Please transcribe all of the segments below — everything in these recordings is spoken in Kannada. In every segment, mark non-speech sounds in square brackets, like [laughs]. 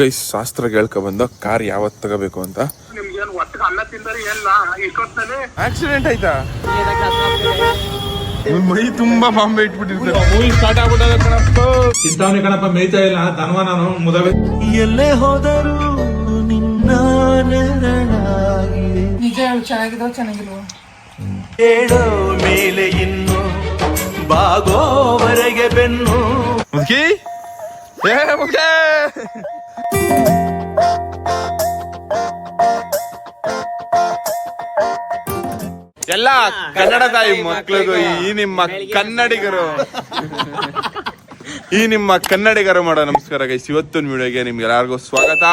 ಗೈಸ್ ಶಾಸ್ತ್ರ ಕೇಳ್ಕೊಬಂದ ಕಾರ್ ಯಾವತ್ ತಗೋಬೇಕು ಅಂತ? ಆಕ್ಸಿಡೆಂಟ್ ಆಯ್ತಾ? ಮೈ ತುಂಬಾ ಬಾಂಬೆ ಇಟ್ಬಿಟ್ಟಿರ್ತಾರೆ ಮೂವಿ ಸ್ಟಾರ್ಟ್ ಆಗ್ಬಿಟ್ಟದ ಕಣಪ್ಪ. ಮೇಯ್ತಾ ಇಲ್ಲ. ಧನ್ವ ನಾನು ಮುದವೆ. ಎಲ್ಲೇ ಹೋದರು ನಿನ್ನ ನಿಜ ಹೇಳು ಚೆನ್ನಾಗಿದಾವ ಚೆನ್ನಾಗಿಲ್ವ? ಹೇಳೋ ಮೇಲೆ ಇನ್ನು ಬಾಗೋವರೆಗೆ ಬೆನ್ನು. ಮುಖಿ ಏ ಮುದುಕಿ! ಎಲ್ಲ ಕನ್ನಡ ತಾಯಿ ಮಕ್ಕಳಿಗೂ ಈ ನಿಮ್ಮ ಕನ್ನಡಿಗರು. [laughs] ಈ ನಿಮ್ಮ ಕನ್ನಡಿಗರು ಮಾಡೋ ನಮಸ್ಕಾರ ಗೈಸ್. ಇವತ್ತಿನ ವಿಡಿಯೋಗೆ ನಿಮ್ಗೆ ಎಲ್ಲಾರ್ಗೂ ಸ್ವಾಗತ.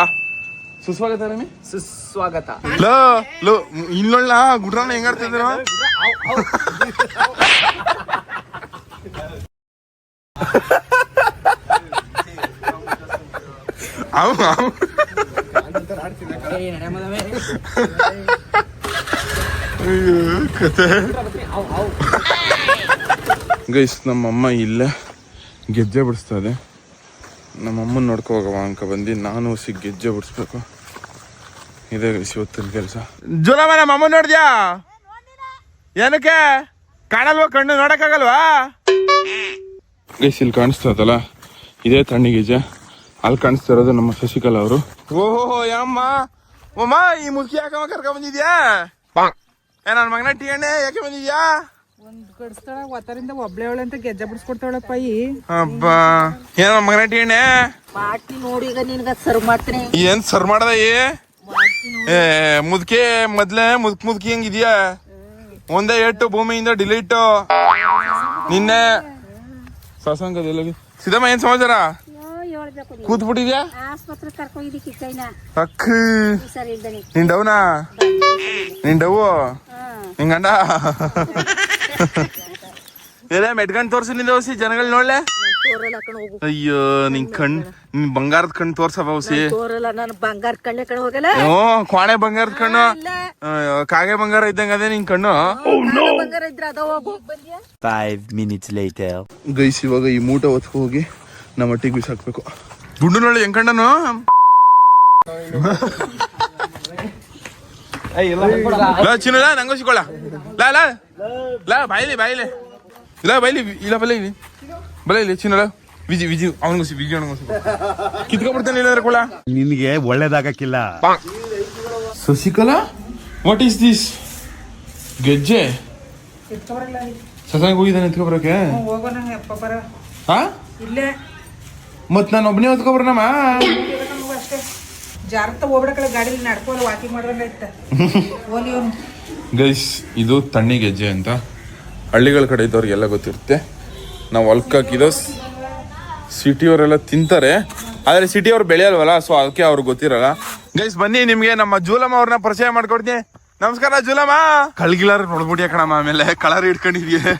ಸುಸ್ವಾಗತ ರಮಿ? ಸುಸ್ವಾಗತ. ಲೋ ಲೋ ಇಲ್ಲೊಳ್ಳ ಗುಡ್ರಾಣ ಹೆಂಗಾಡ್ತಿದ್ದೀರ ಅವ ಅವ ಗೈಸ್, ನಮ್ಮಮ್ಮ ಇಲ್ಲೇ ಗೆಜ್ಜೆ ಬಿಡಿಸ್ತಾ ಇದೆ. ನಮ್ಮಮ್ಮನ ನೋಡ್ಕೊ ಹೋಗವ ಅಂಕ ಬಂದು ನಾನು ಸಿ ಗೆಜ್ಜೆ ಬಿಡಿಸ್ಬೇಕು. ಇದೇ ಗೈಸ್, ಇವತ್ತಿನ ಕೆಲಸ. ಜುಲಮ ನಮ್ಮ ಅಮ್ಮ ನೋಡಿದ್ಯಾ? ಏನಕ್ಕೆ? ಕಾಣಲ್ವಾ, ಕಣ್ಣು ನೋಡಕ್ಕಾಗಲ್ವಾ? ಗೈಸ್, ಇಲ್ಲಿ ಕಾಣಿಸ್ತದಲ್ಲ ಇದೇ ತಣ್ಣಿ ಗೆಜ್ಜೆ. ಅಲ್ಲಿ ಕಾಣಿಸ್ತಿರೋದು ನಮ್ಮ ಶಶಿಕಲಾ ಅವರು. ಓಹೋ ಯಮ್ಮ ಅಮ್ಮ? ಈ ಮುಸ್ಕಿ ಯಾಕಮ್ಮ ಕರ್ಕೊಂಡ್ ಬಂದಿದ್ಯಾ? ಏ ನನ್ನ ಮಗನ ಟಿ ಎಣ್ಣೆ ಯಾಕೆ ಬಂದಿದ್ಯಾ? ಒಂದ್ ಕಡಿಸ್ತಾಳ ಒತ್ತರಿಂದ ಒಬ್ಳೆ ಅವಳೆ ಅಂತ ಗೆಜ್ಜೆ ಬಿಡಿಸ್ಕೊಡ್ತಾವಳಪ್ಪ ಈ. ಹಬ್ಬ ಏನ ನನ್ನ ಮಗನ ಟಿ ಎಣ್ಣೆ ಮಾಡ್ತೀನಿ ನೋಡಿ ಈಗ ನಿನ್ಗ ಸರ್ವ್ ಮಾಡ್ತೀನಿ. ಏನ್ ಸರ್ ಮಾಡ್ದ ಏ ಮುದ್ಕೆ ಮೊದ್ಲೇ ಮುದ್ಕ್ ಮುದ್ಕಿ ಹೆಂಗಿದ್ಯಾ? ಒಂದೇ ಏಟು ಭೂಮಿಯಿಂದ ಡಿಲೀಟ್. ನಿನ್ನೆ ಸಸಂಗದಲ್ಲಿ ಸಿದ್ದಮ್ಮ ಏನ್ ಸಮಾಚಾರ? ಕೂತ್ ಬಿಟ್ಟಿದ್ಯಾ ಆಸ್ಪತ್ರೆ ಅಕ್ಕ ಸರಿ ಇಲ್ದನಿ ನಿನ್ ಡೌನಾ ನಿನ್ ಡವ್ ನಿನ್ ಗಂಡ ಏನೇ ಮೆಟ್ಕಂಡ್ ತೋರ್ಸಿ ನಿಂದ ಔಸಿ ಜನಗಳು ನೋಡ್ಲೆ? ಹೋಗು. ಅಯ್ಯೋ ನಿನ್ ಕಣ್ ನಿನ್ ಬಂಗಾರದ ಕಣ್ ತೋರ್ಸ ಔಸಿ. ತೋರಲ್ಲ ನಾನು ಬಂಗಾರ ಕಣ್ಣೆ ಕಣ ಹೋಗಲ್ಲ. ಓ ಕ್ವಾಣೆ ಬಂಗಾರದ ಕಣ್ಣು. ಕಾಗೆ ಬಂಗಾರ ಇದ್ದಂಗ ಅದೇ ನಿನ್ ಕಣ್ಣು. ಬಂಗಾರ ಇದ್ರ ಅದ ಹೋಗು. ಫೈವ್ ಮಿನಿಟ್ಸ್ ಲೇಟರ್ ಗೈಸ್ ಇವಾಗ ಈ ಮೂಟ ಹೊತ್ಕೋಗಿ ನಮ್ಮ ಒಟ್ಟಿಗೆ ಬಿಸಾಕ್ಬೇಕು ಗುಂಡು ನೋಡಿ ಹೆಂಗ್ ಕಂಡನು ಲಾ ಚಿನ್ನ ಲಾ ನಂಗೆ ಸಿಕ್ಕೊಳ್ಳ ಲಾ ಲಾ ಲಾ ಬಾಯ್ಲಿ ಬಾಯ್ಲಿ. ಇಲ್ಲ ಬಾಯ್ಲಿ ಇಲ್ಲ ಬಲ್ಲ ಇಲ್ಲಿ. ಬಲ್ಲ ಇಲ್ಲಿ ಚಿನ್ನ ಲಾ. ವಿಜಿ ವಿಜಿ ಅವನಿಗೋಸಿ ವಿಜಿ ಅವನಿಗೋಸಿ ಕಿತ್ಕೊಂಡ್ಬಿಡ್ತಾನೆ ಇಲ್ಲಾಂದ್ರೆ ಕೊಳ ನಿನಗೆ ಒಳ್ಳೇದಾಗಕ್ಕಿಲ್ಲ. ಶಶಿಕಲಾ? ವಾಟ್ ಈಸ್ ದಿಸ್ ಗೆಜ್ಜೆ? ಸಸಾಂಗ್ ಹೋಗಿದ್ದಾನೆ ಎತ್ಕೊಬರಕ್ಕೆ ಹೋಗೋಣ ಅಪ್ಪ ಬರ. ಹಾ? ಇಲ್ಲೇ. ಮತ್ ನಾನು ಒಬ್ಬನೇ ಹೊತ್ಕೊಬ್ರ ನಮ್ಮ. ಅಷ್ಟೇ ಜಾರತ್ತ ಹೋಗ್ಬಿಡಕಲ್ಲ ಗಾಡಿಲಿ ನಡ್ಕೊಂಡು ವಾಕಿಂಗ್ ಮಾಡ್ದಂಗ ಇತ್ತ ಓಲಿ ಅವ್ನು. ಗೈಸ್ ಇದು ತಣ್ಣಿ ಗೆಜ್ಜೆ ಅಂತ. ಹಳ್ಳಿಗಳ ಕಡೆ ಇದ್ದವ್ರಿಗೆಲ್ಲ ಗೊತ್ತಿರುತ್ತೆ. ನಾವು ಹೊಲ್ಕ್ ಹಾಕಿದೋ ಸಿಟಿಯವರೆಲ್ಲ ತಿಂತಾರೆ. ಆದರೆ ಸಿಟಿಯವ್ರು ಬೆಳೆಯಲ್ವಲ್ಲ ಸೊ ಅದಕ್ಕೆ ಅವ್ರಿಗೆ ಗೊತ್ತಿರಲ್ಲ. ಗೈಸ್ ಬನ್ನಿ ನಿಮಗೆ ನಮ್ಮ ಜೂಲಮ್ಮ ಅವ್ರನ್ನ ಪರಿಚಯ ಮಾಡ್ಕೊಡ್ತೀನಿ. ನಮಸ್ಕಾರ ಜೂಲಮ್ಮ. ಕಳ್ಗಿಲಾರ ನೋಡ್ಬಿಡಿ ಕಣಮ್ಮ ಆಮೇಲೆ ಕಲರ್ ಇಟ್ಕೊಂಡಿದ್ಯೆ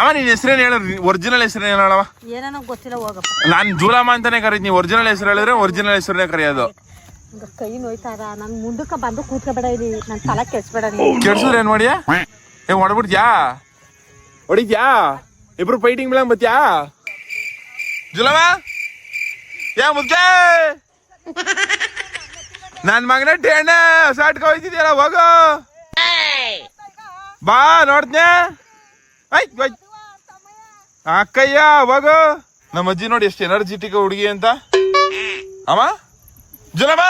ಅಮ್ಮ ನಿನ್ ಹೆಸರೇನು ಹೇಳ? ಒರಿಜಿನಲ್ ಹೆಸರೇನು ಹೇಳವ ಗೊತ್ತಿಲ್ಲ ಹೋಗಪ್ಪ. ನಾನು ಜೂಲಮ್ಮ ಅಂತಾನೆ ಕರೀತೀನಿ. ಒರಿಜಿನಲ್ ಹೆಸರು ಹೇಳಿದ್ರೆ ಒರಿಜಿನಲ್ ಹೆಸರನ್ನೇ ಕರೆಯೋದು. ಈಗ ಕೈ ನೋಯ್ತಾರ ನನ್ ಮುಂದಕ್ಕ ಬಂದು ಕೂತ್ಕೊಬೇಡ ಇಲ್ಲಿ. ನನ್ ತಲೆ ಕೆಡ್ಸ್ಬೇಡ ನೀನು. ಕೆಡ್ಸಿದ್ರೆ ಏನ್ ಮಾಡಿಯಾ? ಏ ಹೊಡ್ಬಿಡ್ತ್ಯಾ? ಹೊಡಿತ್ಯಾ? ಇಬ್ರು ಫೈಟಿಂಗ್ ಬಿಳಂಗ್ ಬತ್ಯಾ? ಜುಲಮ್ಮ? ಯಾ ನನ್ ಮಗನ ಟೇಣ ಸಾಟ್ಕ ಹೋಯ್ತಿದ್ಯಲ್ಲ ಹೋಗೋ. ಬಾ ನೋಡ್ದ್ನೆ ಆಯ್ತು ಆಯ್ತು ಅಕ್ಕಯ್ಯ ಅವಾಗ ನಮ್ಮ ಅಜ್ಜಿ ನೋಡಿ ಎಷ್ಟು ಎನರ್ಜಿಟಿಕ್ ಹುಡುಗಿ ಅಂತ. ಅಮ್ಮ ಜುಲಮ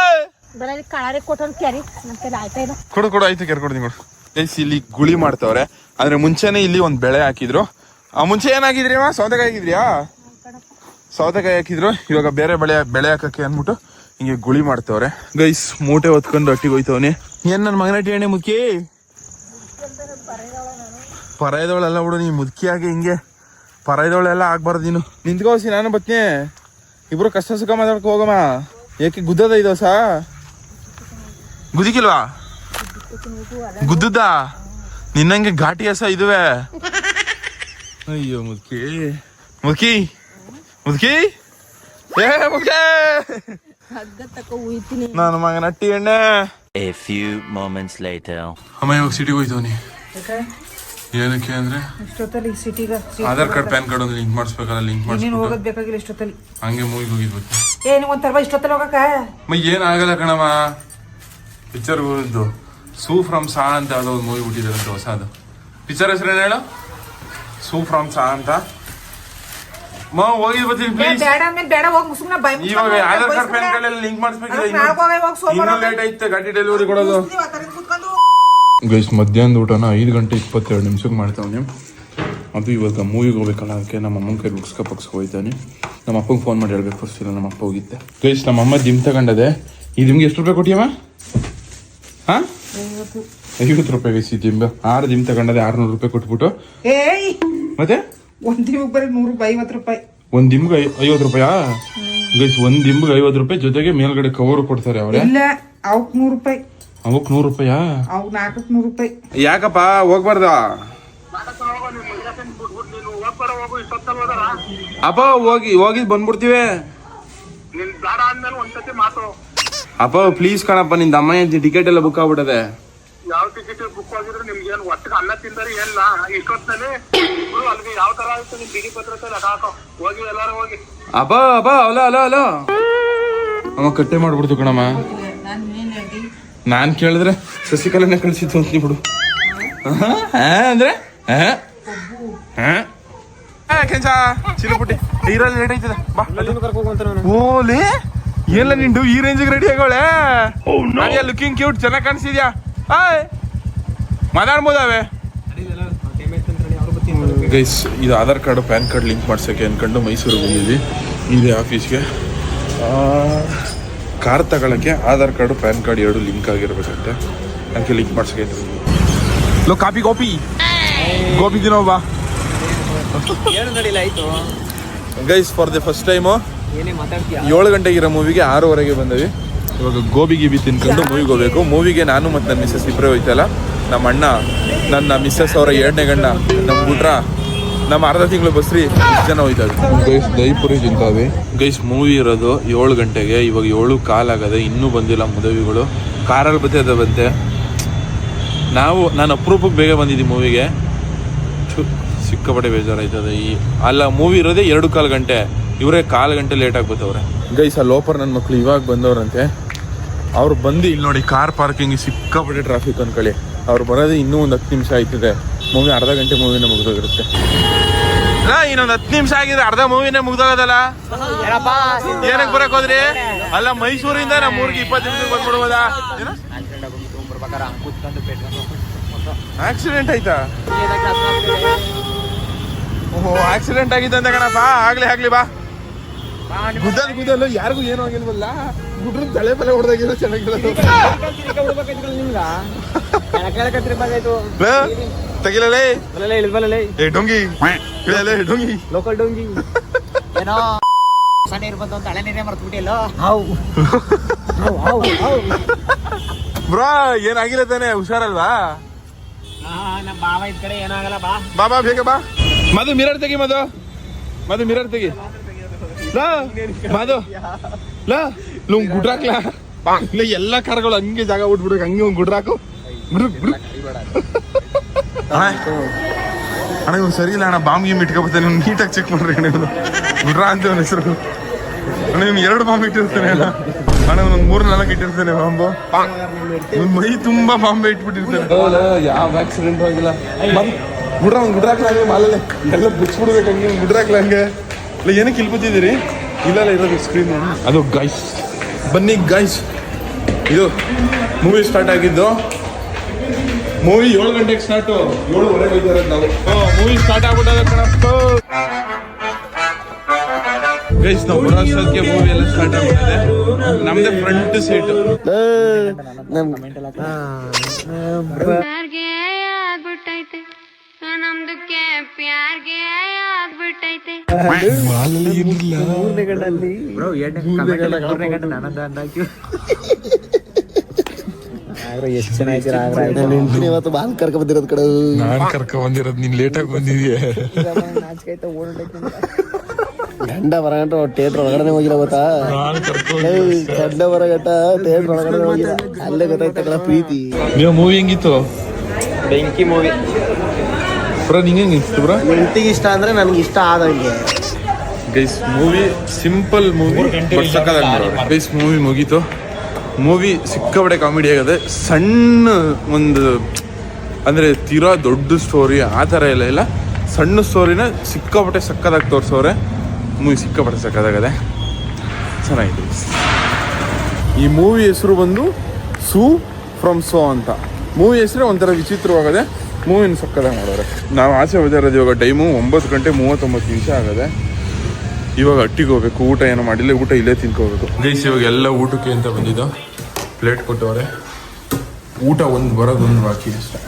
ಕೊಡು ಕೊಡು ಆಯ್ತು ಕೆರ್ಕೊಡ್ತೀನಿ ಕೊಡು ಗೈಸ್ ಇಲ್ಲಿ ಗುಳಿ ಮಾಡ್ತವ್ರೆ. ಅಂದ್ರೆ ಮುಂಚೆನೆ ಇಲ್ಲಿ ಒಂದ್ ಬೆಳೆ ಹಾಕಿದ್ರು. ಆ ಮುಂಚೆ ಏನಾಗಿದ್ರಿ ಅಮ್ಮ? ಸೌತೆಕಾಯಿ ಹಾಕಿದ್ರಿಯಾ? ಸೌತೆಕಾಯಿ ಹಾಕಿದ್ರು. ಇವಾಗ ಬೇರೆ ಬೆಳೆ ಬೆಳೆ ಹಾಕಕ್ಕೆ ಅಂದ್ಬಿಟ್ಟು ಹಿಂಗೆ ಗುಳಿ ಮಾಡ್ತಾವ್ರೆ. ಗೈಸ್ ಮೂಟೆ ಹೊತ್ಕೊಂಡು ಅಟ್ಟಿಗೆ ಹೋಯ್ತವನಿ ಏನ್ ನನ್ನ ಮಗನ ಟಿ ಎಣ್ಣೆ ಮುದುಕಿ ಪರಾಯದವಳೆಲ್ಲ ಬಿಡು ನೀ ಮುದುಕಿಯಾಗಿ ಹಿಂಗೆ ಪರಾಯದವಳೆಲ್ಲ ಆಗ್ಬಾರ್ದು ನೀನು. ನಿಂತ್ಕೋಸಿ ನಾನು ಬತ್ನಿ ಇಬ್ರು ಕಷ್ಟ ಸುಖ ಮಾತಾಡ್ಕೊ ಹೋಗಮ್ಮ. ಏಕೆ ಗುದ್ದದ ಇದು ಸಾ? ಗುದಿಕಿಲ್ವಾ ಗುದ್ದದ ನಿನ್ನಂಗೆ ಘಾಟಿ ಹಸ ಇದುವೆ. ಅಯ್ಯೋ ಮುದುಕಿ. ಮುದುಕಿ. ಮುದುಕಿ. ಏ ಮುದುಕೆ. ಹಗ್ಗ ತಕ ಉಯ್ತೀನಿ ನಾನು ಮಗ ನಟ್ಟಿ ಎಣ್ಣೆ. ಎ ಫ್ಯೂ ಮೊಮೆಂಟ್ಸ್ ಲೇಟರ್ ಅಮ್ಮ ಇವಾಗ ಸಿಟಿಗೆ ಹೋಯ್ತವನಿ ಏನಕ್ಕೆ ಅಂದ್ರೆ ಇಷ್ಟೊತ್ತಲ್ಲಿ ಸಿಟಿಗ ಆಧಾರ್ ಕಾರ್ಡ್ ಪ್ಯಾನ್ ಕಾರ್ಡ್ ಒಂದು ಲಿಂಕ್ ಮಾಡಿಸ್ಬೇಕಲ್ಲ ಲಿಂಕ್ ನೀನು ಹೋಗೋದು ಬೇಕಾಗಿಲ್ಲ ಇಷ್ಟೊತ್ತಲ್ಲಿ ಹಂಗೆ ಮೂವಿಗೆ ಹೋಗಿದ್ಬೇಕು ಏ ನಿಮ್ಗೆ ಒಂದ್ ತರ್ವ ಇಷ್ಟೊತ್ತಲ್ಲಿ ಹೋಗಕ್ಕ? ಮ ಏನಾಗಲ್ಲ ಕಣಮ್ಮ. ಪಿಕ್ಚರ್ ಹೋಗಿದ್ದು ಸೂ ಫ್ರಮ್ ಸಾ ಅಂತ ಯಾವುದೋ ಒಂದು ಮೂವಿ ಹೊಸ ಹೊಸದು. ಪಿಕ್ಚರ್ ಹೆಸರು ಏನು ಹೇಳು? ಸೂ ಫ್ರಮ್ ಸಾ ಅಂತ. ಮಾ ಹೋಗಿ ಬರ್ತೀನಿ ಪ್ಲೀಸ್ ಬೇಡ ಮೇಲೆ ಬೇಡ ಹೋಗಿ ಸುಮ್ಮನೆ ಬೈ ಇವಾಗ ಆಧಾರ್ ಕಾರ್ಡ್ ಪ್ಯಾನ್ ಕಾರ್ಡ್ ಎಲ್ಲ ಲಿಂಕ್ ಮಾಡಿಸ್ಬೇಕಿದೆ ಇನ್ನೂ. ಲೇಟ್ ಐತೆ ಗಾಡಿ ಡೆಲಿವರಿ ಕೊಡೋದು. ಗೈಸ್ ಮಧ್ಯಾಹ್ನದ ಊಟನ ಐದು ಗಂಟೆ ಇಪ್ಪತ್ತೆರಡು ನಿಮಿಷಕ್ಕೆ ಮಾಡ್ತಾವನೆ ಅದು ಇವಾಗ ಮೂವಿಗೆ ಹೋಗ್ಬೇಕಲ್ಲ ಅದಕ್ಕೆ ನಮ್ಮ ಅಮ್ಮನ ಕೈ ಬುಕ್ಸ್ಕ ಪಕ್ಸ್ಗೆ ಹೋಯ್ತಾನೆ ನಮ್ಮ ಅಪ್ಪಂಗೆ ಫೋನ್ ಮಾಡಿ ಹೇಳ್ಬೇಕು ಫಸ್ಟ್ ಇಲ್ಲ ನಮ್ಮ ಅಪ್ಪ ಹೋಗಿದ್ದೆ. ಗೈಸ್ ನಮ್ಮ ಅಮ್ಮ ದಿಮ್ ತಗೊಂಡದೆ ಈ ನಿಮ್ಗೆ ಎಷ್ಟು ರೂಪಾಯಿ ಕೊಟ್ಟಿಯಮ್ಮ? ಹಾಂ? ಐವತ್ತು ರೂಪಾಯಿ ಗೈಸ್ ಈ ದಿಂಬ ಆರು ದಿಮ್ ತಗೊಂಡದೆ ಆರ್ನೂರು ರೂಪಾಯಿ ಕೊಟ್ಬಿಟ್ಟು. ಮತ್ತೆ? ಒಂದು ದಿಮ್ಗೆ ಬರೀ ನೂರು ರೂಪಾಯಿ ಐವತ್ತು ರೂಪಾಯಿ. ಒಂದು ದಿಮ್ಗೆ ಐವತ್ತು ರೂಪಾಯಾ? ಗೈಸ್ ಒಂದು ದಿಮ್ಗೆ ಐವತ್ತು ರೂಪಾಯಿ ಜೊತೆಗೆ ಮೇಲ್ಗಡೆ ಕವರ್ ಕೊಡ್ತಾರೆ ಅವರೇ. ಇಲ್ಲ ಅವಕ್ ನೂರು ರೂಪಾಯಿ ಅವಕ್ಕೆ ನೂರು ರೂಪಾಯಾ? ಅವ್ ನಾಲ್ಕಕ್ ನೂರು ರೂಪಾಯಿ. ಯಾಕಪ್ಪ ಹೋಗ್ಬಾರ್ದ? ಅಪ್ಪ ಹೋಗಿ ಹೋಗಿ ಬಂದ್ಬಿಡ್ತೀವಿ. ಅಪ್ಪ ಪ್ಲೀಸ್ ಕಣಪ್ಪ ನಿಂದ ಅಮ್ಮ ಟಿಕೆಟ್ ಎಲ್ಲ ಬುಕ್ ಆಗ್ಬಿಟ್ಟದೆ. ಯಾವ ಟಿಕೆಟ್ ಬುಕ್ ಆಗಿದ್ರು ನಿಮ್ಗೆ ಏನ್ ಒಟ್ಟಿಗೆ ಅನ್ನ ತಿಂದರೆ ಏನಿಲ್ಲ ಇಷ್ಟೊತ್ತಲ್ಲಿ ಅಲ್ಲಿಗೆ ಯಾವ ತರ ಆಯ್ತು ನಿಮ್ ಬಿಗಿ ಭದ್ರತೆ ಹಾಕೋ. ಹೋಗಿ ಎಲ್ಲಾರು ಹೋಗಿ. ಅಪ್ಪ ಅಪ್ಪ ಅಲೋ ಅಲೋ ಅಲೋ. ಅಮ್ಮ ಕಟ್ಟೆ ಮಾಡ್ಬಿಡ್ತು ಕಣಮ್ಮ. ನಾನ್ ಕೇಳಿದ್ರೆ ಶಶಿಕಲನೆ ಕಳ್ಸಿತ್ತು ಅಂತ ಬಿಡು. ಅಂದ್ರೆ? ಹಾ? ಹಾ? ಹಾ, ಕೆಂಚ ಚಿರುಪುಟ್ಟಿ ಈರಲ್ಲಿ ಲೇಟ್ ಐತದ ಬಾ ಓಲಿ ಎಲ್ಲ ನಿಂಡು ಈ ರೇಂಜಿಗೆ ರೆಡಿ ಆಗೋಳೆ ಅದೇ ಲುಕಿಂಗ್ ಕ್ಯೂಟ್ ಚೆನ್ನಾಗಿ ಕಾಣಿಸಿದ್ಯಾ ಹಾಯ್ ಮಾತಾಡ್ಬೋದಾವೆ? ಗೈಸ್ ಇದು Aadhaar card pan card link ಮಾಡ್ಸೋಕ್ಕೆ ಅನ್ಕೊಂಡು ಮೈಸೂರಿಗೆ ಬಂದಿದ್ವಿ. ಇದೆ ಆಫೀಸ್ಗೆ ಕಾರ್ ತಗೊಳ್ಳೋಕ್ಕೆ ಆಧಾರ್ ಕಾರ್ಡು ಪ್ಯಾನ್ ಕಾರ್ಡ್ ಎರಡು ಲಿಂಕ್ ಆಗಿರ್ಬೇಕಂತೆ. ಅದಕ್ಕೆ ಲಿಂಕ್ ಮಾಡ್ಸಕೈತೆ. ಲೋ ಕಾಪಿ ಗೋಪಿ. ಗೋಪಿ ದಿನ ಬಾ guys for the first time ಏಳು ಗಂಟೆಗಿರೋ ಮೂವಿಗೆ ಆರೂವರೆಗೆ ಬಂದವಿ. ಇವಾಗ ಗೋಬಿ ಗಿಬಿ ತಿನ್ಕೊಂಡು ಮೂವಿಗೆ ಹೋಗ್ಬೇಕು. ಮೂವಿಗೆ ನಾನು ಮತ್ತು ನನ್ನ ಮಿಸ್ಸಸ್ ಇಬ್ಬರೇ ಹೋಯ್ತಲ್ಲ. ನಮ್ಮ ಅಣ್ಣ ನನ್ನ ಮಿಸ್ಸಸ್ ಅವರ ಎರಡನೇ ಗಂಡ ನಮ್ಮ ಗುಟ್ರ ನಮ್ಮ ಅರ್ಧ ತಿಂಗಳು ಬಸ್ರಿ ರೀ ಜನ ಹೋಯ್ತಾವೆ ಗೈಸ್ ದೈಪುರಿ ತಿಂತಾವೆ ಗೈಸ್ ಮೂವಿ ಇರೋದು ಏಳು ಗಂಟೆಗೆ ಇವಾಗ ಏಳು ಕಾಲಾಗದೆ ಇನ್ನೂ ಬಂದಿಲ್ಲ ಮುದವಿಗಳು. ಕಾರಲ್ಲಿ ಬರ್ತದೆ ಬಂತೆ ನಾವು ನಾನು ಅಪರೂಪಕ್ಕೆ ಬೇಗ ಬಂದಿದ್ದೀನಿ ಮೂವಿಗೆ. ಸಿಕ್ಕಾಪಟ್ಟೆ ಬೇಜಾರಾಯ್ತದೆ. ಈ ಅಲ್ಲ ಮೂವಿ ಇರೋದೇ ಎರಡು ಕಾಲು ಗಂಟೆ. ಇವರೇ ಕಾಲು ಗಂಟೆ ಲೇಟ್ ಆಗ್ಬಿಟ್ಟವ್ರೆ. ಗೈಸ್ ಆ ಲೋಪರ್ ನನ್ನ ಮಕ್ಕಳು ಇವಾಗ ಬಂದವ್ರಂತೆ. ಅವ್ರು ಬಂದು ಇಲ್ಲಿ ನೋಡಿ ಕಾರ್ ಪಾರ್ಕಿಂಗ್ ಸಿಕ್ಕಾಪಟ್ಟೆ ಟ್ರಾಫಿಕ್ ಅನ್ಕೊಳ್ಳಿ. ಅವ್ರು ಬರೋದೇ ಇನ್ನೂ ಒಂದು ಹತ್ತು ನಿಮಿಷ ಆಯ್ತದೆ. ಮೂವಿ ಅರ್ಧ ಗಂಟೆ ಮೂವಿನ ಮುಗಿದೋಗಿರುತ್ತೆ. ಇನ್ನೊಂದು ಹತ್ತು ನಿಮಿಷ ಆಗಿದೆ ಅರ್ಧ ಮೂವಿನೇ ಮುಗ್ದೋಗೋದಲ್ಲ? ಏನಕ್ಕೆ ಬರಕ್ ಹೋದ್ರಿ? ಅಲ್ಲ ಮೈಸೂರಿಂದ ನಮ್ಮ ಊರಿಗೆ ಇಪ್ಪತ್ತು ನಿಮಿಷ ಬಂದ್ಬಿಡ್ಬೋದಾ? ಆಕ್ಸಿಡೆಂಟ್ ಆಯ್ತಾ? ಓಹೋ ಆಕ್ಸಿಡೆಂಟ್ ಆಗಿದೆ ಅಂತ ಕಣಪ್ಪ. ಆಗ್ಲಿ ಆಗ್ಲಿ ಬಾ. ಗುದ್ದಲ್ ಗುದ್ದಲು ಯಾರಿಗೂ ಏನೂ ಆಗಿಲ್ವಲ್ಲ? ಗುಡ್ರ ತಲೆ ಬಲೆ ಹೊಡೆದಾಗಿರೋ ಚೆನ್ನಾಗಿರೋದು ಲೇ, ತೆಗಿಲಲೇ. ಏ ಡೊಂಗಿ. ಇಳಲೇ ಡೊಂಗಿ. ಲೋಕಲ್ ಡೊಂಗಿ. ಏನೋ ಸಣ್ಣ ನೀರು ಬಂತು ಅಂತ ಹಳೆ ನೀರೇ ಮರ್ತು ಬಿಟ್ಟಿಲ್ಲ ಬ್ರೋ ಏನಾಗಿಲ್ಲ ತಾನೆ ಹುಷಾರಲ್ವಾ? ನಮ್ಮ ಮಾವ ಇದ್ ಕಡೆ ಏನಾಗಲ್ಲ ಬಾ. ಬಾ ಬಾ ಬೇಗ ಬಾ. ಮದು ಮಿರರ್ ತೆಗಿ ಮದು ಮದು ಮಿರರ್ ತೆಗಿ. ಲಾ ಮಧು. ಲಾ ಲುಂಗ್ ಗುಡ್ರಾಕ್ಲಾ ಇಲ್ಲ ಎಲ್ಲ ಕಾರ್ಗಳು ಹಂಗೆ ಜಾಗ ಬಿಟ್ಬಿಡ್ಬೇಕು ಹಂಗೆ ಒಂದು ಗುಡ್ರಾಕು ಅಣ್ಣ ಅಣ್ಣ ಇವ್ನು ಸರಿ ಇಲ್ಲ ಅಣ್ಣ ಬಾಂಬ್ ಗೀಮ್ ಇಟ್ಕೊಬರ್ತಾನೆ ನೀವು ನೀಟಾಗಿ ಚೆಕ್ ಮಾಡ್ರಿ ಅಣ್ಣ ಗುಡ್ರಾ ಅಂತ ಇವನ ಹೆಸರು. ಅಣ್ಣ ಇವ್ನು ಎರಡು ಬಾಂಬ್ ಇಟ್ಟಿರ್ತಾನೆ ಅಣ್ಣ. ಅಣ್ಣ ಒಂದು ಮೂರು ನಾಲ್ಕು ಇಟ್ಟಿರ್ತಾನೆ ಬಾಂಬು. ಇವ್ನ್ ಮೈ ತುಂಬಾ ಬಾಂಬೆ ಇಟ್ಬಿಟ್ಟಿರ್ತಾನೆ. ಯಾವ ಆಕ್ಸಿಡೆಂಟ್ ಆಗಿಲ್ಲ ಗುಡ್ರಾ ಒಂದು ಗುಡ್ರಾಕ್ಲ ಹಂಗೆ ಮಾಲಲ್ಲಿ. ಎಲ್ಲ ಬಿಚ್ಬಿಡ್ಬೇಕು ಹಂಗೆ ಗುಡ್ರಾಕ್ಲ ಹಂಗೆ. ಇಲ್ಲ ಏನಕ್ಕೆ ಇಲ್ಲಿ ಕೂತಿದ್ದೀರಿ ಇಲ್ಲಲ್ಲ ಇರೋದು ಸ್ಕ್ರೀನ್ ಅದು ಗೈಸ್ ಬನ್ನಿ ಗೈಸ್ ಇದು ಮೂವಿ ಸ್ಟಾರ್ಟ್ ಆಗಿದ್ದು ಮೂವಿ ಏಳು ಗಂಟೆಗೆ ಸ್ಟಾರ್ಟು ಏಳುವರೆಗೆ ಹೋಗ್ತಾರದು ನಾವು ಮೂವಿ ಸ್ಟಾರ್ಟ್ ಆಗ್ಬಿಟ್ಟದ ಕಣಪ್ಪ ಗೈಸ್ ನಾವು ಬರೋಷ್ಟೊತ್ತಿಗೆ ಮೂವಿ ಎಲ್ಲ ಸ್ಟಾರ್ಟ್ ಆಗ್ಬಿಟ್ಟಿದೆ ನಮ್ದೇ ಫ್ರಂಟ್ ಸೀಟ್ ನಮ್ದಕ್ಕೆ ಪ್ಯಾರ್ಗೆ ಆಗ್ಬಿಟ್ಟೈತೆ. ಎಷ್ಟು ಚೆನ್ನಾಗಿದ್ದೀರಾ ಇವತ್ತು ಬಾಲ್ ಕರ್ಕ ಬಂದಿರೋದ್ ಕಡೆ. ನಾನ್ ಕರ್ಕ ಬಂದಿರೋದು ನೀನ್ ಲೇಟಾಗಿ ಬಂದಿದ್ಯಾ? ಗಂಡ ಬರಗಂಟ ಥಿಯೇಟರ್ ಒಳಗಡೆ ಹೋಗಿಲ್ಲ ಗೊತ್ತಾ? ಗಂಡ ಬರಗಂಟ ಥಿಯೇಟರ್ ಒಳಗಡೆ ಹೋಗಿಲ್ಲ. ಅಲ್ಲೇ ಗೊತ್ತಾಯ್ತಲ್ಲ ಪ್ರೀತಿ. ನೀವು ಮೂವಿ ಹೆಂಗಿತ್ತು? ಬೆಂಕಿ ಮೂವಿ ಬ್ರೋ ನಿಂಗೆ ಇಷ್ಟ ಬ್ರೋ? ಹೆಂಡತಿಗೆ ಇಷ್ಟ ಅಂದ್ರೆ ನನಗೆ ಇಷ್ಟ ಆದಂಗೆ. Guys movie simple movie guys movie ಮುಗೀತು. ಮೂವಿ ಸಿಕ್ಕಾಪಟ್ಟೆ ಕಾಮಿಡಿ ಆಗದೆ ಸಣ್ಣ ಒಂದು ಅಂದರೆ ತೀರಾ ದೊಡ್ಡ ಸ್ಟೋರಿ ಆ ಥರ ಎಲ್ಲ ಇಲ್ಲ. ಸಣ್ಣ ಸ್ಟೋರಿನ ಸಿಕ್ಕಾಪಟ್ಟೆ ಸಕ್ಕದಾಗಿ ತೋರಿಸೋರೆ ಮೂವಿ ಸಿಕ್ಕಾಪಟ್ಟೆ ಸಕ್ಕದಾಗದೆ. ಚೆನ್ನಾಗಿದೆ ಈ ಮೂವಿ ಹೆಸರು ಬಂದು ಸೂ ಫ್ರಮ್ ಸೋ ಅಂತ. ಮೂವಿ ಹೆಸರೇ ಒಂಥರ ವಿಚಿತ್ರವಾಗದೆ ಮೂವಿನ ಸಕ್ಕದಾಗ ಮಾಡೋರೆ? ನಾವು ಆಚೆ ಹೋಗಿರೋದು ಇವಾಗ ಟೈಮು ಒಂಬತ್ತು ಗಂಟೆ ಮೂವತ್ತೊಂಬತ್ತು ನಿಮಿಷ ಆಗದೆ. ಇವಾಗ ಅಟ್ಟಿಗೆ ಹೋಗ್ಬೇಕು ಊಟ ಏನೋ ಮಾಡಿಲ್ಲ ಊಟ ಇಲ್ಲೇ ತಿನ್ಕೋಬೇಕು ಗೈಸ್ ಇವಾಗ ಎಲ್ಲ ಊಟಕ್ಕೆ ಅಂತ ಬಂದಿದ್ದು. ಪ್ಲೇಟ್ ಕೊಟ್ಟವ್ರೆ. ಊಟ ಒಂದು ಬರೋದು ಒಂದು ಬಾಕಿ ಅಷ್ಟೇ.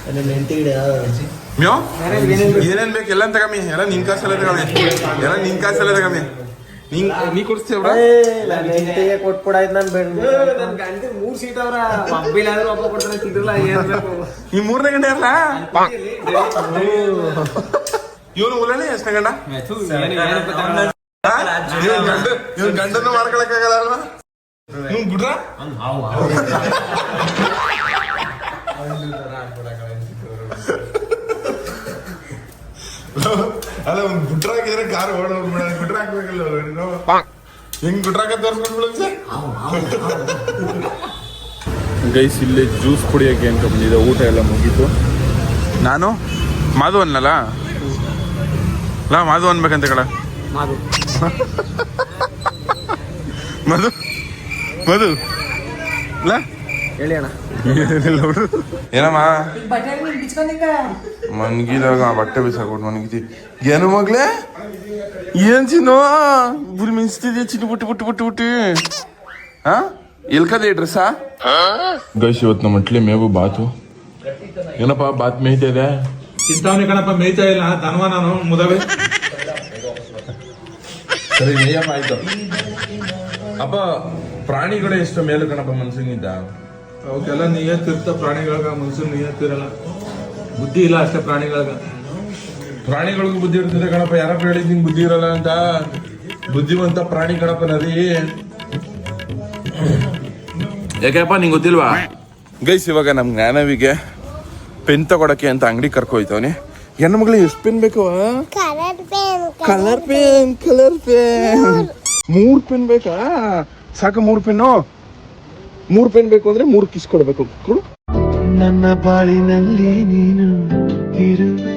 ಮ್ಯೋ? ಏನೇನು ಬೇಕು? ಎಲ್ಲ ತಗಮಿ ಎಲ್ಲ ನಿನ್ ಕಾಸೆಲ್ಲ ತಗಮಿ ಎಲ್ಲ ನಿನ್ ಕಾಸೆಲ್ಲ ತಗಮಿ ನೀನ್ ನೀ ಕೊಡ್ಸ್ತೀಯ ಕೊಟ್ಬಿಡಾಯ್ತು ನಾನು ಬೇಡ ಈ ಮೂರನೇ ಗಂಟೆ ಅಲ್ಲ ಇವನು ಉಲನೆ ಎಷ್ಟನೇ ಗಂಡ? ಇವನ್ ಗಂಡ ಇವನ್ ಗಂಡನ್ನು ಮಾಡ್ಕೊಳಕ್ಕಾಗಲ್ಲ ಇವ್ನ್ ಅಲ್ಲ ಒಂದ್ ಗುಡ್ರ ಹಾಕಿದ್ರೆ ಕಾರ್ ಓಡೋಗ್ಬಿಡ ಗುಟ್ರ ಹಾಕ್ಬೇಕಲ್ಲ ನೀನು? ಹೆಂಗ್ ಗುಡ್ರ ಹಾಕ ತೋರ್ಸ್ಕೊಂಡ್ಬಿಡ ಗೈಸ್ ಇಲ್ಲಿ ಜ್ಯೂಸ್ ಕುಡಿಯೋಕೆ ಅಂತ ಬಂದಿದೆ. ಊಟ ಎಲ್ಲ ಮುಗೀತು. ನಾನು? ಮಾಧು ಅನ್ನಲ್ಲ ಲಾ ಮಾಧು ಅನ್ಬೇಕಂತ ಕಡ ಮಾದು ಮಧು? ಮಧು? ಲಾ? ಹೇಳಿ ಅಣ್ಣ. [laughs] ಏನಮ್ಮ? ಬಟ್ಟೆ ಬಿಸಾಕೊಂಡು ಮನ್ಗಿದಾಗ ಬಟ್ಟೆ ಬಿಸಾಕೊಟ್ಟು ಮನ್ಗಿತಿ. ಏನು ಮಗ್ಲೆ? ಏನ್ ಚಿನ್ನು? ಬುರಿ ಮಿನ್ಸ್ತಿದ್ಯಾ ಚಿನ್ನು ಬುಟ್ಟಿ ಬುಟ್ಟಿ ಬಿಟ್ಟು ಬುಟ್ಟಿ ಹಾ? ಎಲ್ಕದೆ ಡ್ರೆಸ್ಸಾ ಗೈಸ್ ಇವತ್ತು ನಮ್ಮ ಮಟ್ಲಿ ಮೇವು ಬಾತು. ಏನಪ್ಪ ಬಾತ್ ಮೇಯ್ತಾ ಇದೆ? ಚಿಂತಾವಣಿ ಕಣಪ್ಪ ಮೇಯ್ತಾ ಇಲ್ಲ. ದನವ ನಾನು ಮುದವೆ. ಸರಿ ಮೇಯಪ್ಪ ಆಯ್ತು. ಅಪ್ಪ ಪ್ರಾಣಿಗಳು ಎಷ್ಟು ಮೇಲು ಕಣಪ್ಪ ಮನ್ಸಿನಿಂದ? ಅವಕ್ಕೆಲ್ಲ ನಿಯತ್ತಿರ್ತ ಪ್ರಾಣಿಗಳ್ಗ ಮನ್ಸು ನಿಯತ್ತಿರಲ್ಲ. ಬುದ್ಧಿ ಇಲ್ಲ ಅಷ್ಟೇ ಪ್ರಾಣಿಗಳ್ಗ. ಪ್ರಾಣಿಗಳಿಗೂ ಬುದ್ಧಿ ಇರ್ತದೆ ಗಣಪ ಯಾರಪ್ಪ ಹೇಳಿದ್ ನಿಂಗೆ ಬುದ್ಧಿ ಇರಲ್ಲ ಅಂತ? ಬುದ್ಧಿವಂತ ಪ್ರಾಣಿ ಗಣಪ ನದಿ. ಯಾಕೆಪ್ಪ ನಿಂಗೆ ಗೊತ್ತಿಲ್ವಾ? ಗೈಸ್ ಇವಾಗ ನಮ್ಮ ಜ್ಞಾನವಿಗೆ ಪೆನ್ ತಗೊಳಕ್ಕೆ ಅಂತ ಅಂಗಡಿ ಕರ್ಕೊಯ್ತವನಿ ಹೆಣ್ಣು ಮಗಳು ಎಷ್ಟು ಪೆನ್ ಬೇಕು ಕಲರ್ ಪೆನ್ ಕಲರ್ ಪೆನ್ ಮೂರು ಪೆನ್ ಬೇಕಾ? ಸಾಕು ಮೂರು ಪೆನ್ನು? ಮೂರ್ ಪೆನ್ ಬೇಕು ಅಂದ್ರೆ ಮೂರು ಕಿಸ್ ಕೊಡ್ಬೇಕು ಕೊಡು. ನನ್ನ ಬಾಳಿನಲ್ಲಿ ನೀನು ಇರುವೆ